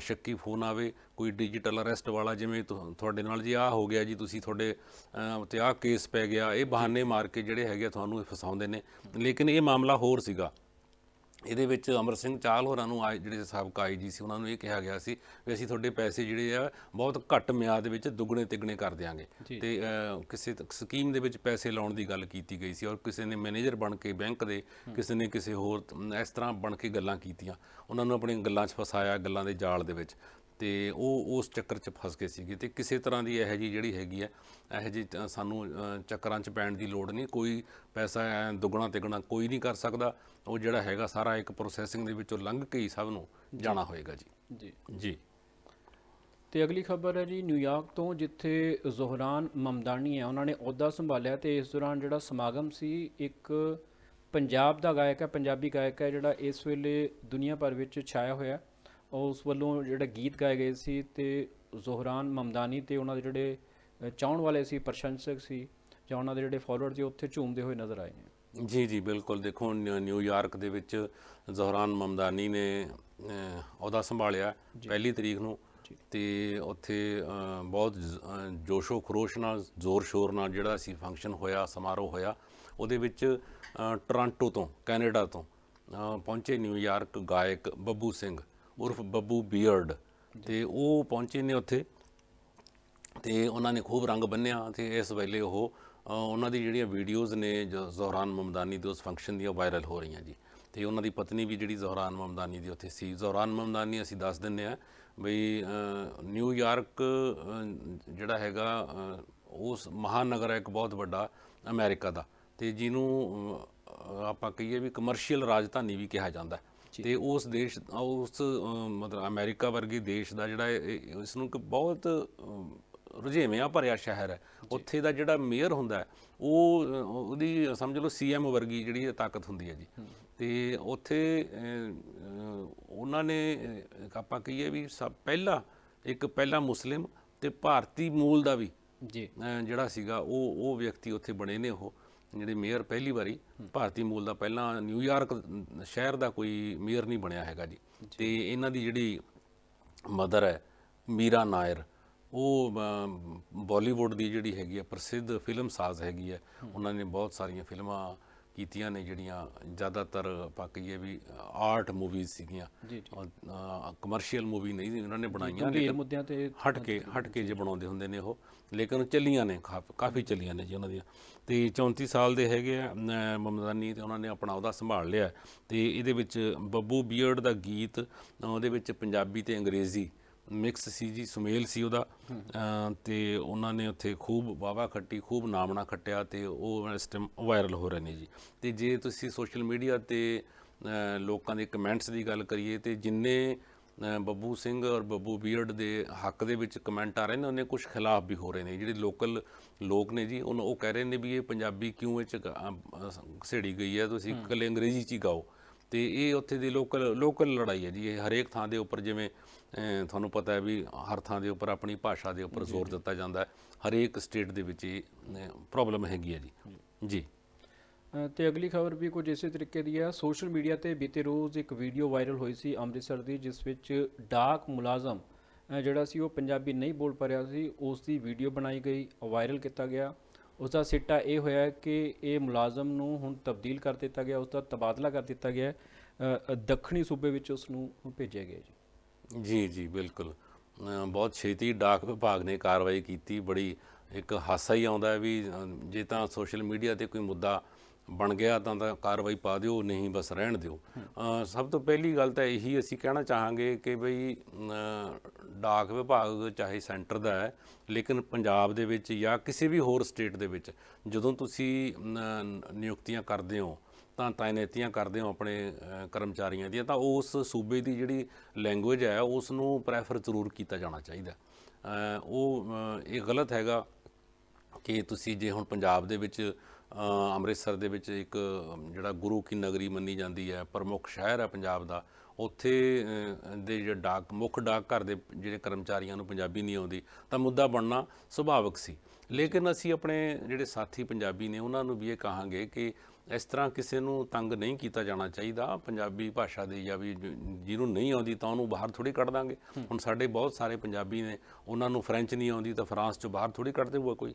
ਸ਼ੱਕੀ ਫੋਨ ਆਵੇ ਕੋਈ ਡਿਜੀਟਲ ਅਰੈਸਟ ਵਾਲਾ ਜਿਵੇਂ ਤੁਹ- ਤੁਹਾਡੇ ਨਾਲ ਜੀ ਆਹ ਹੋ ਗਿਆ ਜੀ ਤੁਸੀਂ ਤੁਹਾਡੇ ਅ, ਤੇ ਆਹ ਕੇਸ ਪੈ ਗਿਆ ਇਹ ਬਹਾਨੇ ਮਾਰ ਕੇ ਜਿਹੜੇ ਹੈਗੇ ਆ ਤੁਹਾਨੂੰ ਫਸਾਉਂਦੇ ਨੇ। ਲੇਕਿਨ ਇਹ ਮਾਮਲਾ ਹੋਰ ਸੀਗਾ। ਇਹਦੇ ਵਿੱਚ ਅਮਰ ਸਿੰਘ ਚਾਲ ਹੋਰਾਂ ਨੂੰ ਆਏ ਜਿਹੜੇ ਸਾਬਕਾ ਆਈਜੀ ਸੀ ਉਹਨਾਂ ਨੂੰ ਇਹ ਕਿਹਾ ਗਿਆ ਸੀ ਵੀ ਅਸੀਂ ਤੁਹਾਡੇ ਪੈਸੇ ਜਿਹੜੇ ਆ ਬਹੁਤ ਘੱਟ ਮਿਆਦ ਵਿੱਚ ਦੁੱਗਣੇ ਤਿੱਗਣੇ ਕਰ ਦਿਆਂਗੇ। ਤੇ ਕਿਸੇ ਸਕੀਮ ਦੇ ਵਿੱਚ ਪੈਸੇ ਲਾਉਣ ਦੀ ਗੱਲ ਕੀਤੀ ਗਈ ਸੀ ਔਰ ਕਿਸੇ ਨੇ ਮੈਨੇਜਰ ਬਣ ਕੇ ਬੈਂਕ ਦੇ ਕਿਸੇ ਨੇ ਕਿਸੇ ਹੋਰ ਇਸ ਤਰ੍ਹਾਂ ਬਣ ਕੇ ਗੱਲਾਂ ਕੀਤੀਆਂ। ਉਹਨਾਂ ਨੂੰ ਆਪਣੀਆਂ ਗੱਲਾਂ 'ਚ ਫਸਾਇਆ ਗੱਲਾਂ ਦੇ ਜਾਲ ਦੇ ਵਿੱਚ। ਤੇ ਉਹ ਉਸ ਚੱਕਰ 'ਚ ਫਸ ਗਏ ਸੀਗੇ ਤੇ ਕਿਸੇ ਤਰ੍ਹਾਂ ਦੀ ਇਹੋ ਜੀ ਜਿਹੜੀ ਹੈਗੀ ਹੈ ਇਹੋ ਜੀ ਸਾਨੂੰ ਚੱਕਰਾਂ 'ਚ ਪੈਣ ਦੀ ਲੋੜ ਨਹੀਂ। ਕੋਈ ਪੈਸਾ ਦੁੱਗਣਾ ਤਿੱਗਣਾ ਕੋਈ ਨਹੀਂ ਕਰ ਸਕਦਾ। ਉਹ ਜਿਹੜਾ ਹੈਗਾ ਸਾਰਾ ਇੱਕ ਪ੍ਰੋਸੈਸਿੰਗ ਦੇ ਵਿੱਚੋਂ ਲੰਘ ਕੇ ਹੀ ਸਭ ਨੂੰ ਜਾਣਾ ਹੋਏਗਾ ਜੀ। ਜੀ। ਜੀ। ਤੇ ਅਗਲੀ ਖਬਰ ਹੈ ਜੀ ਨਿਊਯਾਰਕ ਤੋਂ ਜਿੱਥੇ ਜ਼ੋਹਰਾਨ ਮਮਦਾਨੀ ਹੈ ਉਹਨਾਂ ਨੇ ਅਹੁਦਾ ਸੰਭਾਲਿਆ ਤੇ ਇਸ ਦੌਰਾਨ ਜਿਹੜਾ ਸਮਾਗਮ ਸੀ ਇੱਕ ਪੰਜਾਬ ਦਾ ਗਾਇਕ ਹੈ ਪੰਜਾਬੀ ਗਾਇਕ ਹੈ ਜਿਹੜਾ ਇਸ ਵੇਲੇ ਦੁਨੀਆ ਭਰ ਵਿੱਚ ਛਾਇਆ ਹੋਇਆ ਉਸ ਵੱਲੋਂ ਜਿਹੜਾ ਗੀਤ ਗਾਏ ਗਏ ਸੀ ਤੇ ਜ਼ੋਹਰਾਨ ਮਮਦਾਨੀ ਤੇ ਉਹਨਾਂ ਦੇ ਜਿਹੜੇ ਚਾਹਣ ਵਾਲੇ ਸੀ ਪ੍ਰਸ਼ੰਸਕ ਸੀ ਜਾਂ ਉਹਨਾਂ ਦੇ ਜਿਹੜੇ ਫਾਲੋਅਰ ਸੀ ਉੱਥੇ ਝੂਮਦੇ ਹੋਏ ਨਜ਼ਰ ਆਏ ਨੇ। ਜੀ ਜੀ ਬਿਲਕੁਲ। ਦੇਖੋ ਨਿਊ- ਨਿਊਯਾਰਕ ਦੇ ਵਿੱਚ ਜ਼ਹਰਾਨ ਮਮਦਾਨੀ ਨੇ ਅਹ, ਅਹੁਦਾ ਸੰਭਾਲਿਆ ਪਹਿਲੀ ਤਰੀਕ ਨੂੰ ਤੇ ਉੱਥੇ ਬਹੁਤ ਜੋਸ਼ੋ ਖਰੋਸ਼ ਨਾਲ ਜ਼ੋਰ ਸ਼ੋਰ ਨਾਲ ਜਿਹੜਾ ਸੀ ਫੰਕਸ਼ਨ ਹੋਇਆ ਸਮਾਰੋਹ ਹੋਇਆ ਉਹਦੇ ਵਿੱਚ ਟੋਰਾਂਟੋ ਤੋਂ ਕੈਨੇਡਾ ਤੋਂ ਪਹੁੰਚੇ ਨਿਊਯਾਰਕ ਗਾਇਕ ਬੱਬੂ ਸਿੰਘ। ਉਰਫ ਬੱਬੂ ਬੀਅਰਡ। ਤੇ ਉਹ ਪਹੁੰਚੇ ਨੇ ਉੱਥੇ। ਤੇ ਉਹਨਾਂ ਨੇ ਖੂਬ ਰੰਗ ਬੰਨਿਆ ਤੇ ਇਸ ਵੇਲੇ ਉਹ ਉਹਨਾਂ ਦੀ ਜਿਹੜੀਆਂ ਵੀਡੀਓਜ਼ ਨੇ ਜੋ, ਜ਼ੋਹਰਾਨ ਮਮਦਾਨੀ ਦੇ ਉਸ ਫੰਕਸ਼ਨ ਦੀਆਂ ਵਾਇਰਲ ਹੋ ਰਹੀਆਂ ਜੀ। ਤੇ ਉਹਨਾਂ ਦੀ ਪਤਨੀ ਵੀ ਜਿਹੜੀ ਜ਼ੋਹਰਾਨ ਮਮਦਾਨੀ ਦੀ ਉੱਥੇ ਸੀ। ਜ਼ੋਹਰਾਨ ਮਮਦਾਨੀ ਅਸੀਂ ਦੱਸ ਦਿੰਨੇ ਆ ਬਈ ਨਿਊਯਾਰਕ ਜਿਹੜਾ ਹੈਗਾ ਉਸ ਮਹਾਨਗਰ ਹੈ ਇੱਕ ਬਹੁਤ ਵੱਡਾ ਅਮਰੀਕਾ ਦਾ। ਤੇ ਜਿਹਨੂੰ ਆਪਾਂ ਕਹੀਏ ਵੀ ਕਮਰਸ਼ੀਅਲ ਰਾਜਧਾਨੀ ਵੀ ਕਿਹਾ ਜਾਂਦਾ ਹੈ। ਤੇ ਉਸ ਦੇਸ਼ ਉਸ ਮਤਲਬ ਅਮਰੀਕਾ ਵਰਗੇ ਦੇਸ਼ ਦਾ ਜਿਹੜਾ ਇਸ ਨੂੰ ਇੱਕ ਬਹੁਤ ਰੁਝੇਵਿਆਂ ਭਰਿਆ ਸ਼ਹਿਰ ਹੈ। ਉੱਥੇ ਦਾ ਜਿਹੜਾ ਮੇਅਰ ਹੁੰਦਾ ਉਹ ਉਹਦੀ ਸਮਝ ਲਓ ਸੀਐਮ ਵਰਗੀ ਜਿਹੜੀ ਤਾਕਤ ਹੁੰਦੀ ਹੈ ਜੀ। ਤੇ ਉੱਥੇ ਉਹਨਾਂ ਨੇ ਆਪਾਂ ਕਹੀਏ ਵੀ ਸਭ ਪਹਿਲਾ ਇੱਕ ਪਹਿਲਾ ਮੁਸਲਿਮ ਤੇ ਭਾਰਤੀ ਮੂਲ ਦਾ ਵੀ ਜੀ। ਜਿਹੜਾ ਸੀਗਾ ਉਹ ਉਹ ਵਿਅਕਤੀ ਉੱਥੇ ਬਣੇ ਨੇ ਉਹ। ਜਿਹੜੇ ਮੇਅਰ ਪਹਿਲੀ ਵਾਰੀ ਭਾਰਤੀ ਮੂਲ ਦਾ ਪਹਿਲਾਂ ਨਿਊਯਾਰਕ ਸ਼ਹਿਰ ਦਾ ਕੋਈ ਮੇਅਰ ਨਹੀਂ ਬਣਿਆ ਹੈਗਾ ਜੀ। ਤੇ ਇਹਨਾਂ ਦੀ ਜਿਹੜੀ ਮਦਰ ਹੈ ਮੀਰਾ ਨਾਇਰ ਉਹ ਬਾਲੀਵੁੱਡ ਦੀ ਜਿਹੜੀ ਹੈਗੀ ਹੈ ਪ੍ਰਸਿੱਧ ਫਿਲਮ ਸਾਜ਼ ਹੈਗੀ ਹੈ। ਉਹਨਾਂ ਨੇ ਬਹੁਤ ਸਾਰੀਆਂ ਫਿਲਮਾਂ ਕੀਤੀਆਂ ਨੇ ਜਿਹੜੀਆਂ ਜ਼ਿਆਦਾਤਰ ਆਪਾਂ ਕਹੀਏ ਵੀ ਆਰਟ ਮੂਵੀਜ਼ ਸੀਗੀਆਂ। ਕਮਰਸ਼ੀਅਲ ਮੂਵੀ ਨਹੀਂ ਸੀ ਉਹਨਾਂ ਨੇ ਬਣਾਈਆਂ ਗੰਭੀਰ ਮੁੱਦਿਆਂ ਤੇ ਹਟ ਕੇ ਹਟ ਕੇ ਜੇ ਬਣਾਉਂਦੇ ਹੁੰਦੇ ਨੇ ਉਹ। ਲੇਕਿਨ ਚੱਲੀਆਂ ਨੇ ਕਾਫ- ਚੱਲੀਆਂ ਨੇ ਜੀ ਉਹਨਾਂ ਦੀਆਂ। ਤੇ 34 ਸਾਲ ਦੇ ਹੈਗੇ ਆ ਮਮਦਾਨੀ ਤੇ ਉਹਨਾਂ ਨੇ ਆਪਣਾ ਉਹਦਾ ਸੰਭਾਲ ਲਿਆ। ਤੇ ਇਹਦੇ ਵਿੱਚ ਬੱਬੂ ਬੀਅਰਡ ਦਾ ਗੀਤ ਉਹਦੇ ਵਿੱਚ ਪੰਜਾਬੀ ਤੇ ਅੰਗਰੇਜ਼ੀ ਮਿਕਸ ਸੀ ਜੀ ਸੁਮੇਲ ਸੀ ਉਹਦਾ। ਤੇ ਉਹਨਾਂ ਨੇ ਉੱਥੇ ਖੂਬ ਵਾਵਾ ਖੱਟੀ ਖੂਬ ਨਾਮਣਾ ਖੱਟਿਆ ਤੇ ਉਹ ਇਸ ਟਾਈਮ ਵਾਇਰਲ ਹੋ ਰਹੇ ਨੇ ਜੀ। ਤੇ ਜੇ ਤੁਸੀਂ ਸੋਸ਼ਲ ਮੀਡੀਆ ਤੇ ਲੋਕਾਂ ਦੇ ਕਮੈਂਟਸ ਦੀ ਗੱਲ ਕਰੀਏ ਤੇ ਜਿੰਨੇ ਬੱਬੂ ਸਿੰਘ ਔਰ ਬੱਬੂ ਬੀਅਰਡ ਦੇ ਹੱਕ ਦੇ ਵਿੱਚ ਕਮੈਂਟ ਆ ਰਹੇ ਨੇ ਉਹਨੇ ਕੁਝ ਖਿਲਾਫ ਵੀ ਹੋ ਰਹੇ ਨੇ। ਜਿਹੜੇ ਲੋਕਲ ਲੋਕ ਨੇ ਜੀ ਉਹ ਕਹਿ ਰਹੇ ਨੇ ਵੀ ਇਹ ਪੰਜਾਬੀ ਕਿਉਂ ਇਹ ਚ ਘਸੇੜੀ ਗਈ ਹੈ ਤੁਸੀਂ ਇਕੱਲੇ ਅੰਗਰੇਜ਼ੀ ਚ ਹੀ ਗਾਓ। ਤੇ ਇਹ ਉੱਥੇ ਦੀ ਲੋਕਲ ਲੋਕਲ ਲੜਾਈ ਹੈ ਜੀ ਇਹ ਹਰੇਕ ਥਾਂ ਦੇ ਉੱਪਰ ਜਿਵੇਂ ਤੁਹਾਨੂੰ ਪਤਾ ਹੈ ਵੀ ਹਰ ਥਾਂ ਦੇ ਉੱਪਰ ਆਪਣੀ ਭਾਸ਼ਾ ਦੇ ਉੱਪਰ ਜ਼ੋਰ ਦਿੱਤਾ ਜਾਂਦਾ ਹੈ। ਹਰੇਕ ਸਟੇਟ ਦੇ ਵਿੱਚ ਇਹ ਪ੍ਰੋਬਲਮ ਹੈਗੀ ਹੈ ਜੀ। ਜੀ। ਤੇ ਅਗਲੀ ਖਬਰ ਵੀ ਕੁਝ ਇਸੇ ਤਰੀਕੇ ਦੀ ਹੈ। ਸੋਸ਼ਲ ਮੀਡੀਆ ਤੇ ਬੀਤੇ ਰੋਜ਼ ਇੱਕ ਵੀਡੀਓ ਵਾਇਰਲ ਹੋਈ ਸੀ ਅੰਮ੍ਰਿਤਸਰ ਦੀ ਜਿਸ ਵਿੱਚ ਡਾਕ ਮੁਲਾਜ਼ਮ ਜਿਹੜਾ ਸੀ ਉਹ ਪੰਜਾਬੀ ਨਹੀਂ ਬੋਲ ਪਾ ਰਿਹਾ ਸੀ ਉਸ ਦੀ ਵੀਡੀਓ ਬਣਾਈ ਗਈ ਵਾਇਰਲ ਕੀਤਾ ਗਿਆ। ਉਸ ਦਾ ਸਿੱਟਾ ਇਹ ਹੋਇਆ ਕਿ ਇਹ ਮੁਲਾਜ਼ਮ ਨੂੰ ਹੁਣ ਤਬਦੀਲ ਕਰ ਦਿੱਤਾ ਗਿਆ ਉਸ ਦਾ ਤਬਾਦਲਾ ਕਰ ਦਿੱਤਾ ਗਿਆ ਦੱਖਣੀ ਸੂਬੇ ਵਿੱਚ ਉਸ ਨੂੰ ਭੇਜਿਆ ਗਿਆ ਜੀ। ਜੀ ਜੀ, ਬਿਲਕੁਲ। ਬਹੁਤ ਛੇਤੀ ਡਾਕ ਵਿਭਾਗ ਨੇ ਕਾਰਵਾਈ ਕੀਤੀ। ਬੜੀ ਇੱਕ ਹਾਸਾ ਹੀ ਆਉਂਦਾ ਵੀ ਜੇ ਤਾਂ ਸੋਸ਼ਲ ਮੀਡੀਆ ਤੇ ਕੋਈ ਮੁੱਦਾ ਬਣ ਗਿਆ ਤਾਂ ਤਾਂ ਕਾਰਵਾਈ ਪਾ ਦਿਓ, ਨਹੀਂ ਬਸ ਰਹਿਣ ਦਿਓ। ਸਭ ਤੋਂ ਪਹਿਲੀ ਗੱਲ ਤਾਂ ਇਹੀ ਅਸੀਂ ਕਹਿਣਾ ਚਾਹਾਂਗੇ ਕਿ ਬਈ ਡਾਕ ਵਿਭਾਗ ਚਾਹੇ ਸੈਂਟਰ ਦਾ ਹੈ, ਲੇਕਿਨ ਪੰਜਾਬ ਦੇ ਵਿੱਚ ਜਾਂ ਕਿਸੇ ਵੀ ਹੋਰ ਸਟੇਟ ਦੇ ਵਿੱਚ, ਜਦੋਂ ਤੁਸੀਂ ਨਿਯੁਕਤੀਆਂ ਕਰਦੇ ਹੋ ਤਾਂ ਤਾਇਨਾਤੀਆਂ ਕਰਦੇ ਹੋ ਆਪਣੇ ਕਰਮਚਾਰੀਆਂ ਦੀਆਂ, ਤਾਂ ਉਸ ਸੂਬੇ ਦੀ ਜਿਹੜੀ ਲੈਂਗੁਏਜ ਹੈ ਉਸ ਨੂੰ ਪ੍ਰੈਫਰ ਜ਼ਰੂਰ ਕੀਤਾ ਜਾਣਾ ਚਾਹੀਦਾ। ਉਹ ਇਹ ਗਲਤ ਹੈਗਾ ਕਿ ਤੁਸੀਂ ਜੇ ਹੁਣ ਪੰਜਾਬ ਦੇ ਵਿੱਚ ਅੰਮ੍ਰਿਤਸਰ ਦੇ ਵਿੱਚ ਇੱਕ ਜਿਹੜਾ ਗੁਰੂ ਕੀ ਨਗਰੀ ਮੰਨੀ ਜਾਂਦੀ ਹੈ, ਪ੍ਰਮੁੱਖ ਸ਼ਹਿਰ ਹੈ ਪੰਜਾਬ ਦਾ, ਉੱਥੇ ਦੇ ਜਿਹੜੇ ਡਾਕ, ਮੁੱਖ ਡਾਕ ਘਰ ਦੇ ਜਿਹੜੇ ਕਰਮਚਾਰੀਆਂ ਨੂੰ ਪੰਜਾਬੀ ਨਹੀਂ ਆਉਂਦੀ, ਤਾਂ ਮੁੱਦਾ ਬਣਨਾ ਸੁਭਾਵਿਕ ਸੀ। ਲੇਕਿਨ ਅਸੀਂ ਆਪਣੇ ਜਿਹੜੇ ਸਾਥੀ ਪੰਜਾਬੀ ਨੇ, ਉਹਨਾਂ ਨੂੰ ਵੀ ਇਹ ਕਹਾਂਗੇ ਕਿ ਇਸ ਤਰ੍ਹਾਂ ਕਿਸੇ ਨੂੰ ਤੰਗ ਨਹੀਂ ਕੀਤਾ ਜਾਣਾ ਚਾਹੀਦਾ। ਪੰਜਾਬੀ ਭਾਸ਼ਾ ਦੇ ਜਾਂ ਵੀ ਜਿਹਨੂੰ ਨਹੀਂ ਆਉਂਦੀ ਤਾਂ ਉਹਨੂੰ ਬਾਹਰ ਥੋੜੀ ਕੱਢ ਦਾਂਗੇ। ਹੁਣ ਸਾਡੇ ਬਹੁਤ ਸਾਰੇ ਪੰਜਾਬੀ ਨੇ ਉਹਨਾਂ ਨੂੰ ਫ੍ਰੈਂਚ ਨਹੀਂ ਆਉਂਦੀ ਤਾਂ ਫਰਾਂਸ ਚੋਂ ਬਾਹਰ ਥੋੜੀ ਕੱਢ ਦੇਊਗਾ ਕੋਈ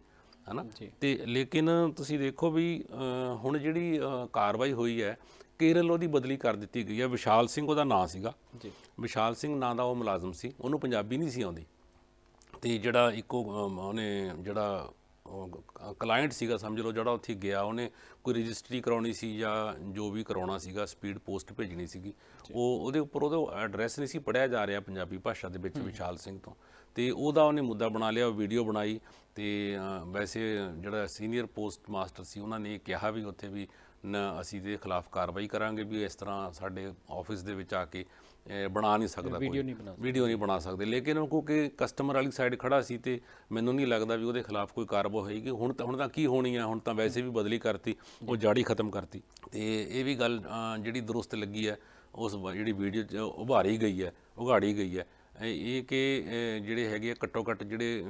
ਹਨਾ। ਤੇ ਲੇਕਿਨ ਤੁਸੀਂ ਦੇਖੋ ਵੀ ਹੁਣ ਜਿਹੜੀ ਕਾਰਵਾਈ ਹੋਈ ਹੈ ਕੇਰਲ ਉਹਦੀ ਬਦਲੀ ਕਰ ਦਿੱਤੀ ਗਈ ਹੈ। ਵਿਸ਼ਾਲ ਸਿੰਘ ਉਹਦਾ ਨਾਂ ਸੀਗਾ। ਜੀ। ਵਿਸ਼ਾਲ ਸਿੰਘ ਨਾਂ ਦਾ ਉਹ ਮੁਲਾਜ਼ਮ ਸੀ। ਉਹਨੂੰ ਪੰਜਾਬੀ ਨਹੀਂ ਸੀ ਆਉਂਦੀ। ਤੇ ਜਿਹੜਾ ਇੱਕੋ ਉਹਨੇ ਜਿਹੜਾ ਕਲਾਇੰਟ ਸੀਗਾ ਸਮਝ ਲਓ ਜਿਹੜਾ ਉੱਥੇ ਗਿਆ ਉਹਨੇ ਕੋਈ ਰਜਿਸਟਰੀ ਕਰਾਉਣੀ ਸੀ ਜਾਂ ਜੋ ਵੀ ਕਰਾਉਣਾ ਸੀਗਾ ਸਪੀਡ ਪੋਸਟ ਭੇਜਣੀ ਸੀਗੀ ਉਹ ਉਹਦੇ ਉੱਪਰ ਉਹਦਾ ਐਡਰੈਸ ਨਹੀਂ ਸੀ ਪੜਿਆ ਜਾ ਰਿਹਾ ਪੰਜਾਬੀ ਭਾਸ਼ਾ ਦੇ ਵਿੱਚ ਵਿਸ਼ਾਲ ਸਿੰਘ ਤੋਂ। ਤੇ ਉਹਦਾ ਉਹਨੇ ਮੁੱਦਾ ਬਣਾ ਲਿਆ ਵੀਡੀਓ ਬਣਾਈ ਤੇ ਵੈਸੇ ਜਿਹੜਾ ਸੀਨੀਅਰ ਪੋਸਟ ਮਾਸਟਰ ਸੀ ਉਹਨਾਂ ਨੇ ਕਿਹਾ ਵੀ ਉੱਥੇ ਵੀ ਅਸੀਂ ਦੇ ਖਿਲਾਫ ਕਾਰਵਾਈ ਕਰਾਂਗੇ ਵੀ ਇਸ ਤਰ੍ਹਾਂ ਸਾਡੇ ਆਫਿਸ ਦੇ ਵਿੱਚ ਆ ਕੇ ਬਣਾ ਨਹੀਂ ਸਕਦਾ ਵੀਡੀਓ ਕੋਈ। ਨਹੀਂ ਬਣਾ ਵੀਡੀਓ ਨਹੀਂ ਬਣਾ ਸਕਦੇ। ਲੇਕਿਨ ਉਹ ਕਿਉਂਕਿ ਕਸਟਮਰ ਵਾਲੀ ਸਾਈਡ ਖੜਾ ਸੀ ਤੇ ਮੈਨੂੰ ਨਹੀਂ ਲੱਗਦਾ ਵੀ ਉਹਦੇ ਖਿਲਾਫ ਕੋਈ ਕਾਰਵਾਈ ਹੋਏਗੀ। ਹੁਣ ਤਾਂ ਹੁਣ ਤਾਂ ਕੀ ਹੋਣੀ ਹੈ ਹੁਣ ਤਾਂ ਵੈਸੇ ਵੀ ਬਦਲੀ ਕਰਤੀ ਉਹ ਜਾੜੀ ਖਤਮ ਕਰਤੀ। ਤੇ ਇਹ ਵੀ ਗੱਲ ਜਿਹੜੀ ਦਰੁਸਤ ਲੱਗੀ ਹੈ ਉਸ ਜਿਹੜੀ ਵੀਡੀਓ 'ਚ ਉਭਾਰੀ ਗਈ ਹੈ ਉਘਾੜੀ ਗਈ ਹੈ ਇਹ ਕਿ ਜਿਹੜੇ ਹੈਗੇ ਆ ਘੱਟੋ ਘੱਟ ਜਿਹੜੇ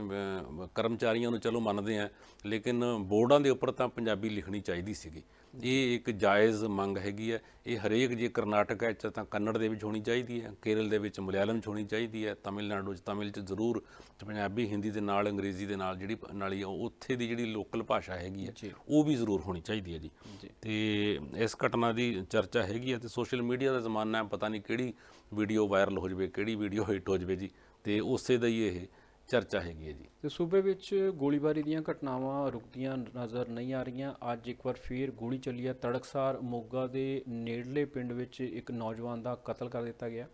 ਕਰਮਚਾਰੀਆਂ ਨੂੰ ਚਲੋ ਮੰਨਦੇ ਆ ਲੇਕਿਨ ਬੋਰਡਾਂ ਦੇ ਉੱਪਰ ਤਾਂ ਪੰਜਾਬੀ ਲਿਖਣੀ ਚਾਹੀਦੀ ਸੀਗੀ। ਇਹ ਇੱਕ ਜਾਇਜ਼ ਮੰਗ ਹੈਗੀ ਹੈ। ਇਹ ਹਰੇਕ ਜੇ ਕਰਨਾਟਕ ਹੈ ਚ ਤਾਂ ਕੰਨੜ ਦੇ ਵਿੱਚ ਹੋਣੀ ਚਾਹੀਦੀ ਹੈ ਕੇਰਲ ਦੇ ਵਿੱਚ ਮਲਿਆਲਮ ਚ ਹੋਣੀ ਚਾਹੀਦੀ ਹੈ ਤਮਿਲਨਾਡੂ ਚ ਤਮਿਲ ਚ ਜ਼ਰੂਰ ਪੰਜਾਬੀ ਹਿੰਦੀ ਦੇ ਨਾਲ ਅੰਗਰੇਜ਼ੀ ਦੇ ਨਾਲ ਜਿਹੜੀ ਨਾਲੀ ਆ ਉੱਥੇ ਦੀ ਜਿਹੜੀ ਲੋਕਲ ਭਾਸ਼ਾ ਹੈਗੀ ਹੈ ਉਹ ਵੀ ਜ਼ਰੂਰ ਹੋਣੀ ਚਾਹੀਦੀ ਹੈ ਜੀ। ਤੇ ਇਸ ਘਟਨਾ ਦੀ ਚਰਚਾ ਹੈਗੀ ਹੈ ਤੇ ਸੋਸ਼ਲ ਮੀਡੀਆ ਦਾ ਜ਼ਮਾਨਾ ਹੈ ਪਤਾ ਨਹੀਂ ਕਿਹੜੀ ਵੀਡੀਓ ਵਾਇਰਲ ਹੋ ਜਾਵੇ ਕਿਹੜੀ ਵੀਡੀਓ ਹਿੱਟ ਹੋ ਜਾਵੇ ਜੀ ਤੇ ਉਸੇ ਦਾ ਹੀ ਇਹ ਚਰਚਾ ਹੈਗੀ ਹੈ ਜੀ। ਤੇ ਸੂਬੇ ਵਿੱਚ ਗੋਲੀਬਾਰੀ ਦੀਆਂ ਘਟਨਾਵਾਂ ਰੁਕਦੀਆਂ ਨਜ਼ਰ ਨਹੀਂ ਆ ਰਹੀਆਂ। ਅੱਜ ਇੱਕ ਵਾਰ ਫੇਰ ਗੋਲੀ ਚੱਲੀ ਹੈ। ਤੜਕਸਾਰ ਮੋਗਾ ਦੇ ਨੇੜਲੇ ਪਿੰਡ ਵਿੱਚ ਇੱਕ ਨੌਜਵਾਨ ਦਾ ਕਤਲ ਕਰ ਦਿੱਤਾ ਗਿਆ।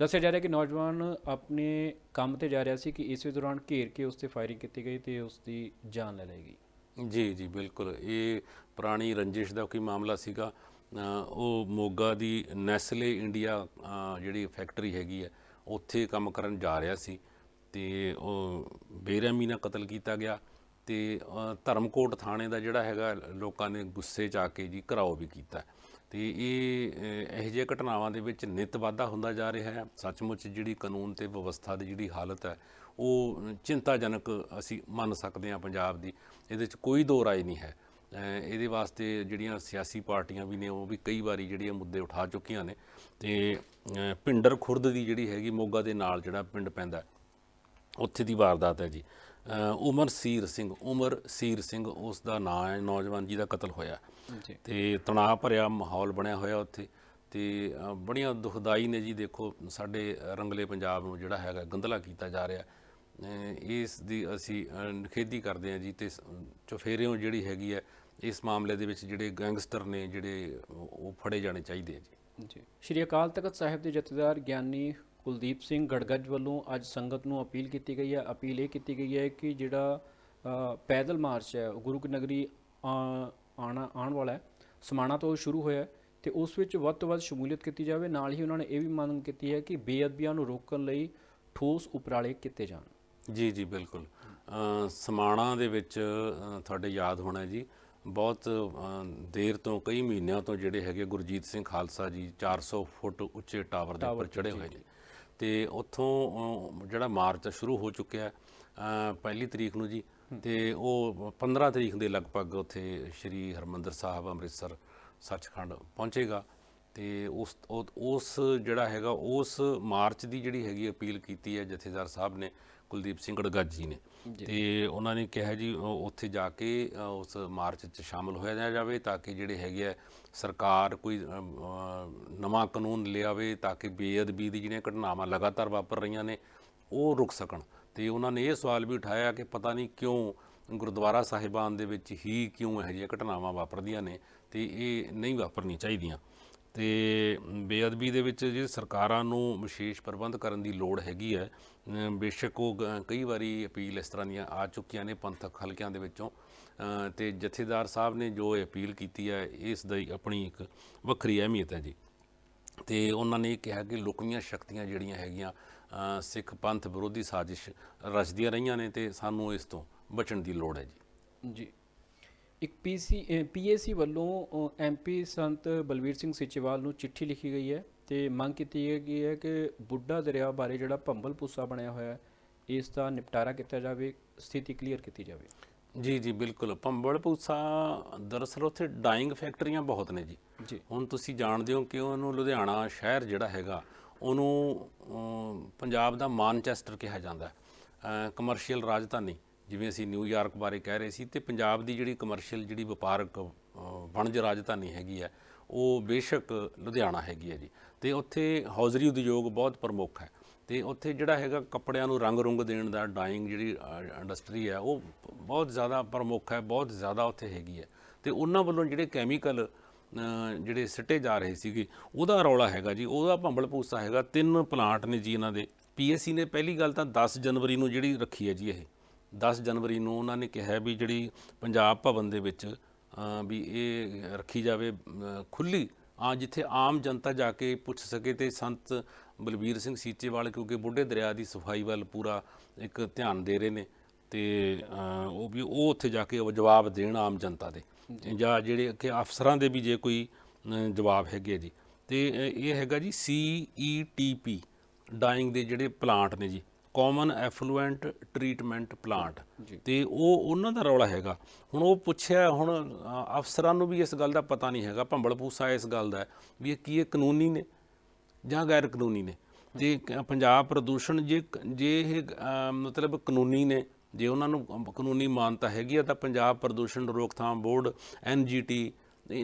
ਦੱਸਿਆ ਜਾ ਰਿਹਾ ਕਿ ਨੌਜਵਾਨ ਆਪਣੇ ਕੰਮ ਤੇ ਜਾ ਰਿਹਾ ਸੀ ਕਿ ਇਸੇ ਦੌਰਾਨ ਘੇਰ ਕੇ ਉਸ ਤੇ ਫਾਇਰਿੰਗ ਕੀਤੀ ਗਈ ਤੇ ਉਸ ਦੀ ਜਾਨ ਲੈ ਲਈ ਗਈ। ਜੀ ਜੀ ਬਿਲਕੁਲ। ਇਹ ਪੁਰਾਣੀ ਰੰਜਿਸ਼ ਦਾ ਕੋਈ ਮਾਮਲਾ ਸੀਗਾ। ਉਹ ਮੋਗਾ ਦੀ ਨੈਸਲੇ ਇੰਡੀਆ ਜਿਹੜੀ ਫੈਕਟਰੀ ਹੈਗੀ ਹੈ ਉੱਥੇ ਕੰਮ ਕਰਨ ਜਾ ਰਿਹਾ ਸੀ। ਤੇ ਉਹ ਬੇਰਹਿਮੀ ਨਾਲ ਕਤਲ ਕੀਤਾ ਗਿਆ ਤੇ ਧਰਮਕੋਟ ਥਾਣੇ ਦਾ ਜਿਹੜਾ ਹੈਗਾ ਲੋਕਾਂ ਨੇ ਗੁੱਸੇ 'ਚ ਆ ਕੇ ਜੀ ਘਰਾਓ ਵੀ ਕੀਤਾ। ਤੇ ਇਹ ਇਹੋ ਜਿਹੇ ਘਟਨਾਵਾਂ ਦੇ ਵਿੱਚ ਨਿਤ ਵਾਧਾ ਹੁੰਦਾ ਜਾ ਰਿਹਾ ਹੈ। ਸੱਚਮੁੱਚ ਜਿਹੜੀ ਕਾਨੂੰਨ ਤੇ ਵਿਵਸਥਾ ਦੀ ਜਿਹੜੀ ਹਾਲਤ ਹੈ, ਉਹ ਚਿੰਤਾਜਨਕ ਅਸੀਂ ਮੰਨ ਸਕਦੇ ਹਾਂ ਪੰਜਾਬ ਦੀ। ਇਹਦੇ 'ਚ ਕੋਈ ਦੋ ਰਾਏ ਨਹੀਂ ਹੈ। ਇਹਦੇ ਵਾਸਤੇ ਜਿਹੜੀਆਂ ਸਿਆਸੀ ਪਾਰਟੀਆਂ ਵੀ ਨੇ, ਉਹ ਵੀ ਕਈ ਵਾਰੀ ਜਿਹੜੀਆਂ ਮੁੱਦੇ ਉਠਾ ਚੁੱਕੀਆਂ ਨੇ। ਤੇ ਪਿੰਡਰ ਖੁਰਦ ਦੀ ਜਿਹੜੀ ਹੈਗੀ ਮੋਗਾ ਦੇ ਨਾਲ ਜਿਹੜਾ ਪਿੰਡ ਪੈਂਦਾ ਉੱਥੇ ਦੀ ਵਾਰਦਾਤ ਹੈ ਜੀ। ਉਮਰ ਸੀਰ ਸਿੰਘ ਉਮਰ ਸੀਰ ਸਿੰਘ ਉਸ ਦਾ ਨਾਂ ਹੈ ਨੌਜਵਾਨ ਜੀ ਦਾ ਕਤਲ ਹੋਇਆ। ਤੇ ਤਣਾਅ ਭਰਿਆ ਮਾਹੌਲ ਬਣਿਆ ਹੋਇਆ ਉੱਥੇ। ਤੇ ਬੜੀਆਂ ਦੁਖਦਾਈ ਨੇ ਜੀ ਦੇਖੋ ਸਾਡੇ ਰੰਗਲੇ ਪੰਜਾਬ ਨੂੰ ਜਿਹੜਾ ਹੈਗਾ ਗੰਦਲਾ ਕੀਤਾ ਜਾ ਰਿਹਾ। ਇਸ ਦੀ ਅਸੀਂ ਨਿਖੇਧੀ ਕਰਦੇ ਹਾਂ ਜੀ ਤੇ ਚੁਫੇਰਿਓਂ ਜਿਹੜੀ ਹੈਗੀ ਹੈ ਇਸ ਮਾਮਲੇ ਦੇ ਵਿੱਚ ਜਿਹੜੇ ਗੈਂਗਸਟਰ ਨੇ ਜਿਹੜੇ ਉਹ ਉਹ ਫੜੇ ਜਾਣੇ ਚਾਹੀਦੇ ਆ ਜੀ। ਜੀ। ਸ਼੍ਰੀ ਅਕਾਲ ਤਖਤ ਸਾਹਿਬ ਦੇ ਜਥੇਦਾਰ ਗਿਆਨੀ ਕੁਲਦੀਪ ਸਿੰਘ ਗੜਗੱਜ ਵੱਲੋਂ ਅੱਜ ਸੰਗਤ ਨੂੰ ਅਪੀਲ ਕੀਤੀ ਗਈ ਹੈ। ਅਪੀਲ ਇਹ ਕੀਤੀ ਗਈ ਹੈ ਕਿ ਜਿਹੜਾ ਪੈਦਲ ਮਾਰਚ ਹੈ ਉਹ ਗੁਰੂ ਕੀ ਨਗਰੀ ਆ- ਆਉਣਾ ਆਉਣ ਵਾਲਾ ਹੈ ਸਮਾਣਾ ਤੋਂ ਸ਼ੁਰੂ ਹੋਇਆ ਤੇ ਉਸ ਵਿੱਚ ਵੱਧ ਤੋਂ ਵੱਧ ਸ਼ਮੂਲੀਅਤ ਕੀਤੀ ਜਾਵੇ। ਨਾਲ ਹੀ ਉਹਨਾਂ ਨੇ ਇਹ ਵੀ ਮੰਗ ਕੀਤੀ ਹੈ ਕਿ ਬੇਅਦਬੀਆਂ ਨੂੰ ਰੋਕਣ ਲਈ ਠੋਸ ਉਪਰਾਲੇ ਕੀਤੇ ਜਾਣ। ਜੀ ਜੀ ਬਿਲਕੁਲ। ਸਮਾਣਾ ਦੇ ਵਿੱਚ ਤੁਹਾਡੇ ਯਾਦ ਹੋਣਾ ਜੀ। ਬਹੁਤ ਦੇਰ ਤੋਂ ਕਈ ਮਹੀਨਿਆਂ ਤੋਂ ਜਿਹੜੇ ਹੈਗੇ ਗੁਰਜੀਤ ਸਿੰਘ ਖਾਲਸਾ ਜੀ 400 ਫੁੱਟ ਉੱਚੇ ਟਾਵਰ ਦੇ ਉੱਪਰ ਚੜੇ ਹੋਏ ਨੇ। ਤੇ ਉੱਥੋਂ ਜਿਹੜਾ ਮਾਰਚ ਸ਼ੁਰੂ ਹੋ ਚੁੱਕਿਆ ਪਹਿਲੀ ਤਰੀਕ ਨੂੰ ਜੀ, ਤੇ ਉਹ 15 ਤਰੀਕ ਦੇ ਲਗਭਗ ਉੱਥੇ ਸ੍ਰੀ ਹਰਮੰਦਰ ਸਾਹਿਬ ਅੰਮ੍ਰਿਤਸਰ ਸੱਚਖੰਡ ਪਹੁੰਚੇਗਾ। ਤੇ ਉਸ ਉਸ ਜਿਹੜਾ ਹੈਗਾ, ਉਸ ਮਾਰਚ ਦੀ ਜਿਹੜੀ ਹੈਗੀ ਅਪੀਲ ਕੀਤੀ ਹੈ ਜਥੇਦਾਰ ਸਾਹਿਬ ਨੇ, ਕੁਲਦੀਪ ਸਿੰਘ ਗੜਗੱਜ ਜੀ ਨੇ। ਤੇ ਉਹਨਾਂ ਨੇ ਕਿਹਾ ਜੀ ਉੱਥੇ ਜਾ ਕੇ ਉਸ ਮਾਰਚ 'ਚ ਸ਼ਾਮਲ ਹੋਇਆ ਜਾਵੇ, ਤਾਂ ਕਿ ਜਿਹੜੇ ਹੈਗੇ ਆ, ਸਰਕਾਰ ਕੋਈ ਨਵਾਂ ਕਾਨੂੰਨ ਲਿਆਵੇ, ਤਾਂ ਕਿ ਬੇਅਦਬੀ ਦੀ ਜਿਹੜੀਆਂ ਘਟਨਾਵਾਂ ਲਗਾਤਾਰ ਵਾਪਰ ਰਹੀਆਂ ਨੇ, ਉਹ ਰੁਕ ਸਕਣ। ਤੇ ਉਹਨਾਂ ਨੇ ਇਹ ਸਵਾਲ ਵੀ ਉਠਾਇਆ ਕਿ ਪਤਾ ਨਹੀਂ ਕਿਉਂ ਗੁਰਦੁਆਰਾ ਸਾਹਿਬਾਨ ਦੇ ਵਿੱਚ ਹੀ ਕਿਉਂ ਇਹੋ ਜਿਹੀਆਂ ਘਟਨਾਵਾਂ ਵਾਪਰਦੀਆਂ ਨੇ, ਤੇ ਇਹ ਨਹੀਂ ਵਾਪਰਨੀ ਚਾਹੀਦੀਆਂ। ਤੇ ਬੇਅਦਬੀ ਦੇ ਵਿੱਚ ਜੇ ਸਰਕਾਰਾਂ ਨੂੰ ਵਿਸ਼ੇਸ਼ ਪ੍ਰਬੰਧ ਕਰਨ ਦੀ ਲੋੜ ਹੈਗੀ ਹੈ ਬੇਸ਼ੱਕ ਉਹ ਗ- ਕਈ ਵਾਰੀ ਅਪੀਲ ਇਸ ਤਰ੍ਹਾਂ ਦੀਆਂ ਆ ਚੁੱਕੀਆਂ ਨੇ ਪੰਥਕ ਹਲਕਿਆਂ ਦੇ ਵਿੱਚੋਂ। ਅ, ਤੇ ਜਥੇਦਾਰ ਸਾਹਿਬ ਨੇ ਜੋ ਇਹ ਅਪੀਲ ਕੀਤੀ ਹੈ ਇਸ ਦੀ ਆਪਣੀ ਇੱਕ ਵੱਖਰੀ ਅਹਿਮੀਅਤ ਹੈ ਜੀ। ਤੇ ਉਹਨਾਂ ਨੇ ਇਹ ਕਿਹਾ ਕਿ ਲੁਕਵੀਆਂ ਸ਼ਕਤੀਆਂ ਜਿਹੜੀਆਂ ਹੈਗੀਆਂ ਸਿੱਖ ਪੰਥ ਵਿਰੋਧੀ ਸਾਜ਼ਿਸ਼ ਰਚਦੀਆਂ ਰਹੀਆਂ ਨੇ ਤੇ ਸਾਨੂੰ ਇਸ ਤੋਂ ਬਚਣ ਦੀ ਲੋੜ ਹੈ ਜੀ। ਜੀ। ਇੱਕ ਪੀਸੀ ਪੀਏਸੀ ਵੱਲੋਂ ਐਮਪੀ ਸੰਤ ਬਲਵੀਰ ਸਿੰਘ ਸਿੱਚੇਵਾਲ ਨੂੰ ਚਿੱਠੀ ਲਿਖੀ ਗਈ ਹੈ ਤੇ ਮੰਗ ਕੀਤੀ ਗਈ ਹੈ ਕਿ ਬੁੱਢਾ ਦਰਿਆ ਬਾਰੇ ਜਿਹੜਾ ਭੰਬਲ ਪੁੱਸਾ ਬਣਿਆ ਹੋਇਆ ਹੈ ਇਸ ਦਾ ਨਿਪਟਾਰਾ ਕੀਤਾ ਜਾਵੇ ਸਥਿਤੀ ਕਲੀਅਰ ਕੀਤੀ ਜਾਵੇ। ਜੀ ਜੀ ਬਿਲਕੁਲ। ਭੰਬਲ ਭੂਸਾ ਦਰਅਸਲ ਉੱਥੇ ਡਾਈਂਗ ਫੈਕਟਰੀਆਂ ਬਹੁਤ ਨੇ ਜੀ। ਜੀ। ਹੁਣ ਤੁਸੀਂ ਜਾਣਦੇ ਹੋ ਕਿ ਉਹਨੂੰ ਲੁਧਿਆਣਾ ਸ਼ਹਿਰ ਜਿਹੜਾ ਹੈਗਾ ਉਹਨੂੰ ਪੰਜਾਬ ਦਾ ਮਾਨਚੈਸਟਰ ਕਿਹਾ ਜਾਂਦਾ ਹੈ ਕਮਰਸ਼ੀਅਲ ਰਾਜਧਾਨੀ। ਜਿਵੇਂ ਅਸੀਂ ਨਿਊਯਾਰਕ ਬਾਰੇ ਕਹਿ ਰਹੇ ਸੀ, ਤੇ ਪੰਜਾਬ ਦੀ ਜਿਹੜੀ ਕਮਰਸ਼ੀਅਲ ਜਿਹੜੀ ਵਪਾਰਕ ਵਣਜ ਰਾਜਧਾਨੀ ਹੈਗੀ ਹੈ, ਉਹ ਬੇਸ਼ੱਕ ਲੁਧਿਆਣਾ ਹੈਗੀ ਹੈ ਜੀ। ਤੇ ਉੱਥੇ ਹੌਜ਼ਰੀ ਉਦਯੋਗ ਬਹੁਤ ਪ੍ਰਮੁੱਖ ਹੈ। ਤੇ ਉੱਥੇ ਜਿਹੜਾ ਹੈਗਾ ਕੱਪੜਿਆਂ ਨੂੰ ਰੰਗ ਰੁੰਗ ਦੇਣ ਦਾ ਡਾਈਂਗ ਜਿਹੜੀ ਇੰਡਸਟਰੀ ਹੈ, ਉਹ ਬਹੁਤ ਜ਼ਿਆਦਾ ਪ੍ਰਮੁੱਖ ਹੈ, ਬਹੁਤ ਜ਼ਿਆਦਾ ਉੱਥੇ ਹੈਗੀ ਹੈ। ਤੇ ਉਹਨਾਂ ਵੱਲੋਂ ਜਿਹੜੇ ਕੈਮੀਕਲ ਜਿਹੜੇ ਸਿੱਟੇ ਜਾ ਰਹੇ ਸੀਗੇ, ਉਹਦਾ ਰੌਲਾ ਹੈਗਾ ਜੀ। ਉਹਦਾ ਭੰਬਲ ਭੂਸਾ ਹੈਗਾ, ਤਿੰਨ ਪਲਾਂਟ ਨੇ ਜੀ ਇਹਨਾਂ ਦੇ। ਪੀਐਸਸੀ ਨੇ ਪਹਿਲੀ ਗੱਲ ਤਾਂ 10 ਜਨਵਰੀ ਨੂੰ ਜਿਹੜੀ ਰੱਖੀ ਹੈ ਜੀ ਇਹ। 10 ਜਨਵਰੀ ਨੂੰ ਉਹਨਾਂ ਨੇ ਕਿਹਾ ਵੀ ਜਿਹੜੀ ਪੰਜਾਬ ਭਵਨ ਦੇ ਵਿੱਚ ਵੀ ਇਹ ਰੱਖੀ ਜਾਵੇ ਖੁੱਲੀ ਆ ਜਿੱਥੇ ਆਮ ਜਨਤਾ ਜਾ ਕੇ ਪੁੱਛ ਸਕੇ ਤੇ ਸੰਤ ਬਲਬੀਰ ਸਿੰਘ ਸੀਚੇਵਾਲ ਕਿਉਂਕਿ ਬੁੱਢੇ ਦਰਿਆ ਦੀ ਸਫ਼ਾਈ ਵੱਲ ਪੂਰਾ ਇੱਕ ਧਿਆਨ ਦੇ ਰਹੇ ਨੇ ਤੇ ਉਹ ਵੀ ਉਹ ਉੱਥੇ ਜਾ ਕੇ ਜਵਾਬ ਦੇਣ ਆਮ ਜਨਤਾ ਦੇ। ਜਾਂ। ਜਿਹੜੇ ਕਿ ਅਫਸਰਾਂ ਦੇ ਵੀ ਜੇ ਕੋਈ ਜਵਾਬ ਹੈਗੇ ਜੀ। ਤੇ ਇਹ ਹੈਗਾ ਜੀ CETP ਡਾਈਂਗ ਦੇ ਜਿਹੜੇ ਪਲਾਂਟ ਨੇ ਜੀ। ਕਾਮਨ ਐਫਲੂਐਂਟ ਟ੍ਰੀਟਮੈਂਟ ਪਲਾਂਟ ਤੇ ਉਹ ਉਹਨਾਂ ਦਾ ਰੌਲਾ ਹੈਗਾ। ਹੁਣ ਉਹ ਪੁੱਛਿਆ ਹੁਣ ਅਫਸਰਾਂ ਨੂੰ ਵੀ ਇਸ ਗੱਲ ਦਾ ਪਤਾ ਨਹੀਂ ਹੈਗਾ ਭੰਬਲ ਪੂਸਾ ਇਸ ਗੱਲ ਦਾ ਵੀ ਇਹ ਕੀ ਇਹ ਕਾਨੂੰਨੀ ਨੇ ਜਾਂ ਗੈਰ ਕਾਨੂੰਨੀ ਨੇ? ਕ- ਪੰਜਾਬ ਪ੍ਰਦੂਸ਼ਣ ਜੇ ਜੇ ਇਹ ਮਤਲਬ ਕਾਨੂੰਨੀ ਨੇ ਜੇ ਉਹਨਾਂ ਨੂੰ ਕਾਨੂੰਨੀ ਮਾਨਤਾ ਹੈਗੀ ਆ ਤਾਂ ਪੰਜਾਬ ਪ੍ਰਦੂਸ਼ਣ ਰੋਕਥਾਮ board NGT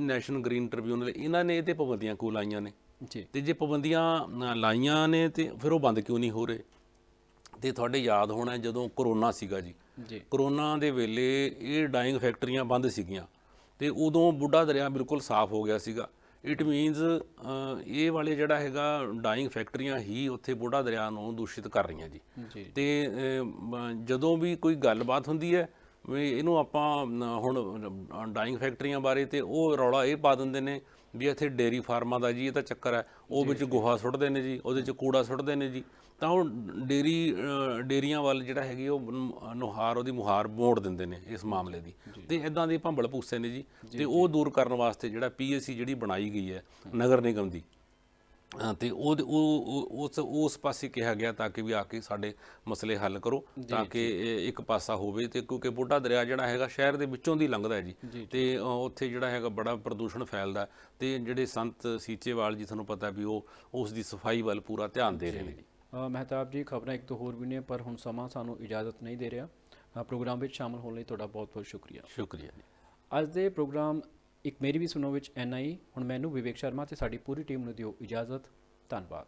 national green tribunal ਇਹਨਾਂ ਨੇ ਇਹਤੇ ਪਾਬੰਦੀਆਂ ਕਿਉਂ ਲਾਈਆਂ ਨੇ? ਜੀ। ਤੇ ਜੇ ਪਾਬੰਦੀਆਂ ਲਾਈਆਂ ਨੇ ਤੇ ਫਿਰ ਉਹ ਬੰਦ ਕਿਉਂ ਨਹੀਂ ਹੋ ਰਹੇ? ਤੇ ਤੁਹਾਡੇ ਯਾਦ ਹੋਣਾ ਜਦੋਂ ਕਰੋਨਾ ਸੀਗਾ ਜੀ। ਜੀ। ਕਰੋਨਾ ਦੇ ਵੇਲੇ ਇਹ ਡਾਈਂਗ ਫੈਕਟਰੀਆਂ ਬੰਦ ਸੀਗੀਆਂ ਤੇ ਉਦੋਂ ਬੁੱਢਾ ਦਰਿਆ ਬਿਲਕੁਲ ਸਾਫ਼ ਹੋ ਗਿਆ ਸੀਗਾ। ਇਟ ਮੀਨਸ ਇਹ ਵਾਲੇ ਜਿਹੜਾ ਹੈਗਾ ਡਾਈਂਗ ਫੈਕਟਰੀਆਂ ਹੀ ਉੱਥੇ ਬੁੱਢਾ ਦਰਿਆ ਨੂੰ ਦੂਸ਼ਿਤ ਕਰ ਰਹੀਆਂ ਜੀ। ਤੇ ਜਦੋਂ ਵੀ ਕੋਈ ਗੱਲਬਾਤ ਹੁੰਦੀ ਹੈ ਵੀ ਇਹਨੂੰ ਆਪਾਂ ਹੁਣ ਡਾਈਂਗ ਫੈਕਟਰੀਆਂ ਬਾਰੇ ਤੇ ਉਹ ਰੌਲਾ ਇਹ ਪਾ ਦਿੰਦੇ ਨੇ ਵੀ ਇੱਥੇ ਡੇਰੀ ਫਾਰਮਾਂ ਦਾ ਜੀ ਇਹ ਤਾਂ ਚੱਕਰ ਹੈ। ਉਹ ਵਿੱਚ ਗੋਹਾ ਸੁੱਟਦੇ ਨੇ ਜੀ ਉਹਦੇ ਚ ਕੂੜਾ ਸੁੱਟਦੇ ਨੇ ਜੀ। ਤਾਂ ਉਹ ਡੇਰੀ ਡੇਰੀਆਂ ਵੱਲ ਜਿਹੜਾ ਹੈਗੀ ਉਹ ਨੁਹਾਰ ਉਹਦੀ ਮੁਹਾਰ ਮੋੜ ਦਿੰਦੇ ਨੇ ਇਸ ਮਾਮਲੇ ਦੀ। ਤੇ ਇਦਾਂ ਦੇ ਭੰਬਲ ਭੂਸੇ ਨੇ ਜੀ ਤੇ ਉਹ ਦੂਰ ਕਰਨ ਵਾਸਤੇ ਜਿਹੜਾ ਪੀਐਸਸੀ ਜਿਹੜੀ ਬਣਾਈ ਗਈ ਹੈ ਨਗਰ ਨਿਗਮ ਦੀ। ਤੇ ਉਹ ਉਸ ਉਸ ਪਾਸੇ ਕਿਹਾ ਗਿਆ ਤਾਂ ਕਿ ਵੀ ਆ ਕੇ ਸਾਡੇ ਮਸਲੇ ਹੱਲ ਕਰੋ ਤਾਂ ਕਿ ਇੱਕ ਪਾਸਾ ਹੋਵੇ ਤੇ ਕਿਉਂਕਿ ਬੁੱਢਾ ਦਰਿਆ ਜਿਹੜਾ ਹੈਗਾ ਸ਼ਹਿਰ ਦੇ ਵਿੱਚੋਂ ਦੀ ਲੰਘਦਾ ਹੈ ਜੀ। ਤੇ ਉੱਥੇ ਜਿਹੜਾ ਹੈਗਾ ਬੜਾ ਪ੍ਰਦੂਸ਼ਣ ਫੈਲਦਾ ਤੇ ਜਿਹੜੇ ਸੰਤ ਸੀਚੇਵਾਲ ਜੀ ਤੁਹਾਨੂੰ ਪਤਾ ਵੀ ਉਹ ਉਸ ਦੀ ਸਫ਼ਾਈ ਵੱਲ ਪੂਰਾ ਧਿਆਨ ਦੇ ਰਹੇ ਨੇ। ਜੀ। ਮਹਿਤਾਬ ਜੀ ਖਬਰਾਂ ਇੱਕ ਤੋਂ ਹੋਰ ਵੀ ਨੇ ਪਰ ਹੁਣ ਸਮਾਂ ਸਾਨੂੰ ਇਜਾਜ਼ਤ ਨਹੀਂ ਦੇ ਰਿਹਾ। ਪ੍ਰੋਗਰਾਮ ਵਿੱਚ ਸ਼ਾਮਲ ਹੋਣ ਲਈ ਤੁਹਾਡਾ ਬਹੁਤ ਬਹੁਤ ਸ਼ੁਕਰੀਆ। ਸ਼ੁਕਰੀਆ ਜੀ। ਅੱਜ ਦੇ ਪ੍ਰੋਗਰਾਮ ਇੱਕ ਮੇਰੀ ਵੀ ਸੁਣੋ ਵਿੱਚ ਐਨਆਈ ਹੁਣ ਮੈਨੂੰ ਵਿਵੇਕ ਸ਼ਰਮਾ ਤੇ ਸਾਡੀ ਪੂਰੀ ਟੀਮ ਨੂੰ ਦਿਓ ਇਜਾਜ਼ਤ। ਧੰਨਵਾਦ।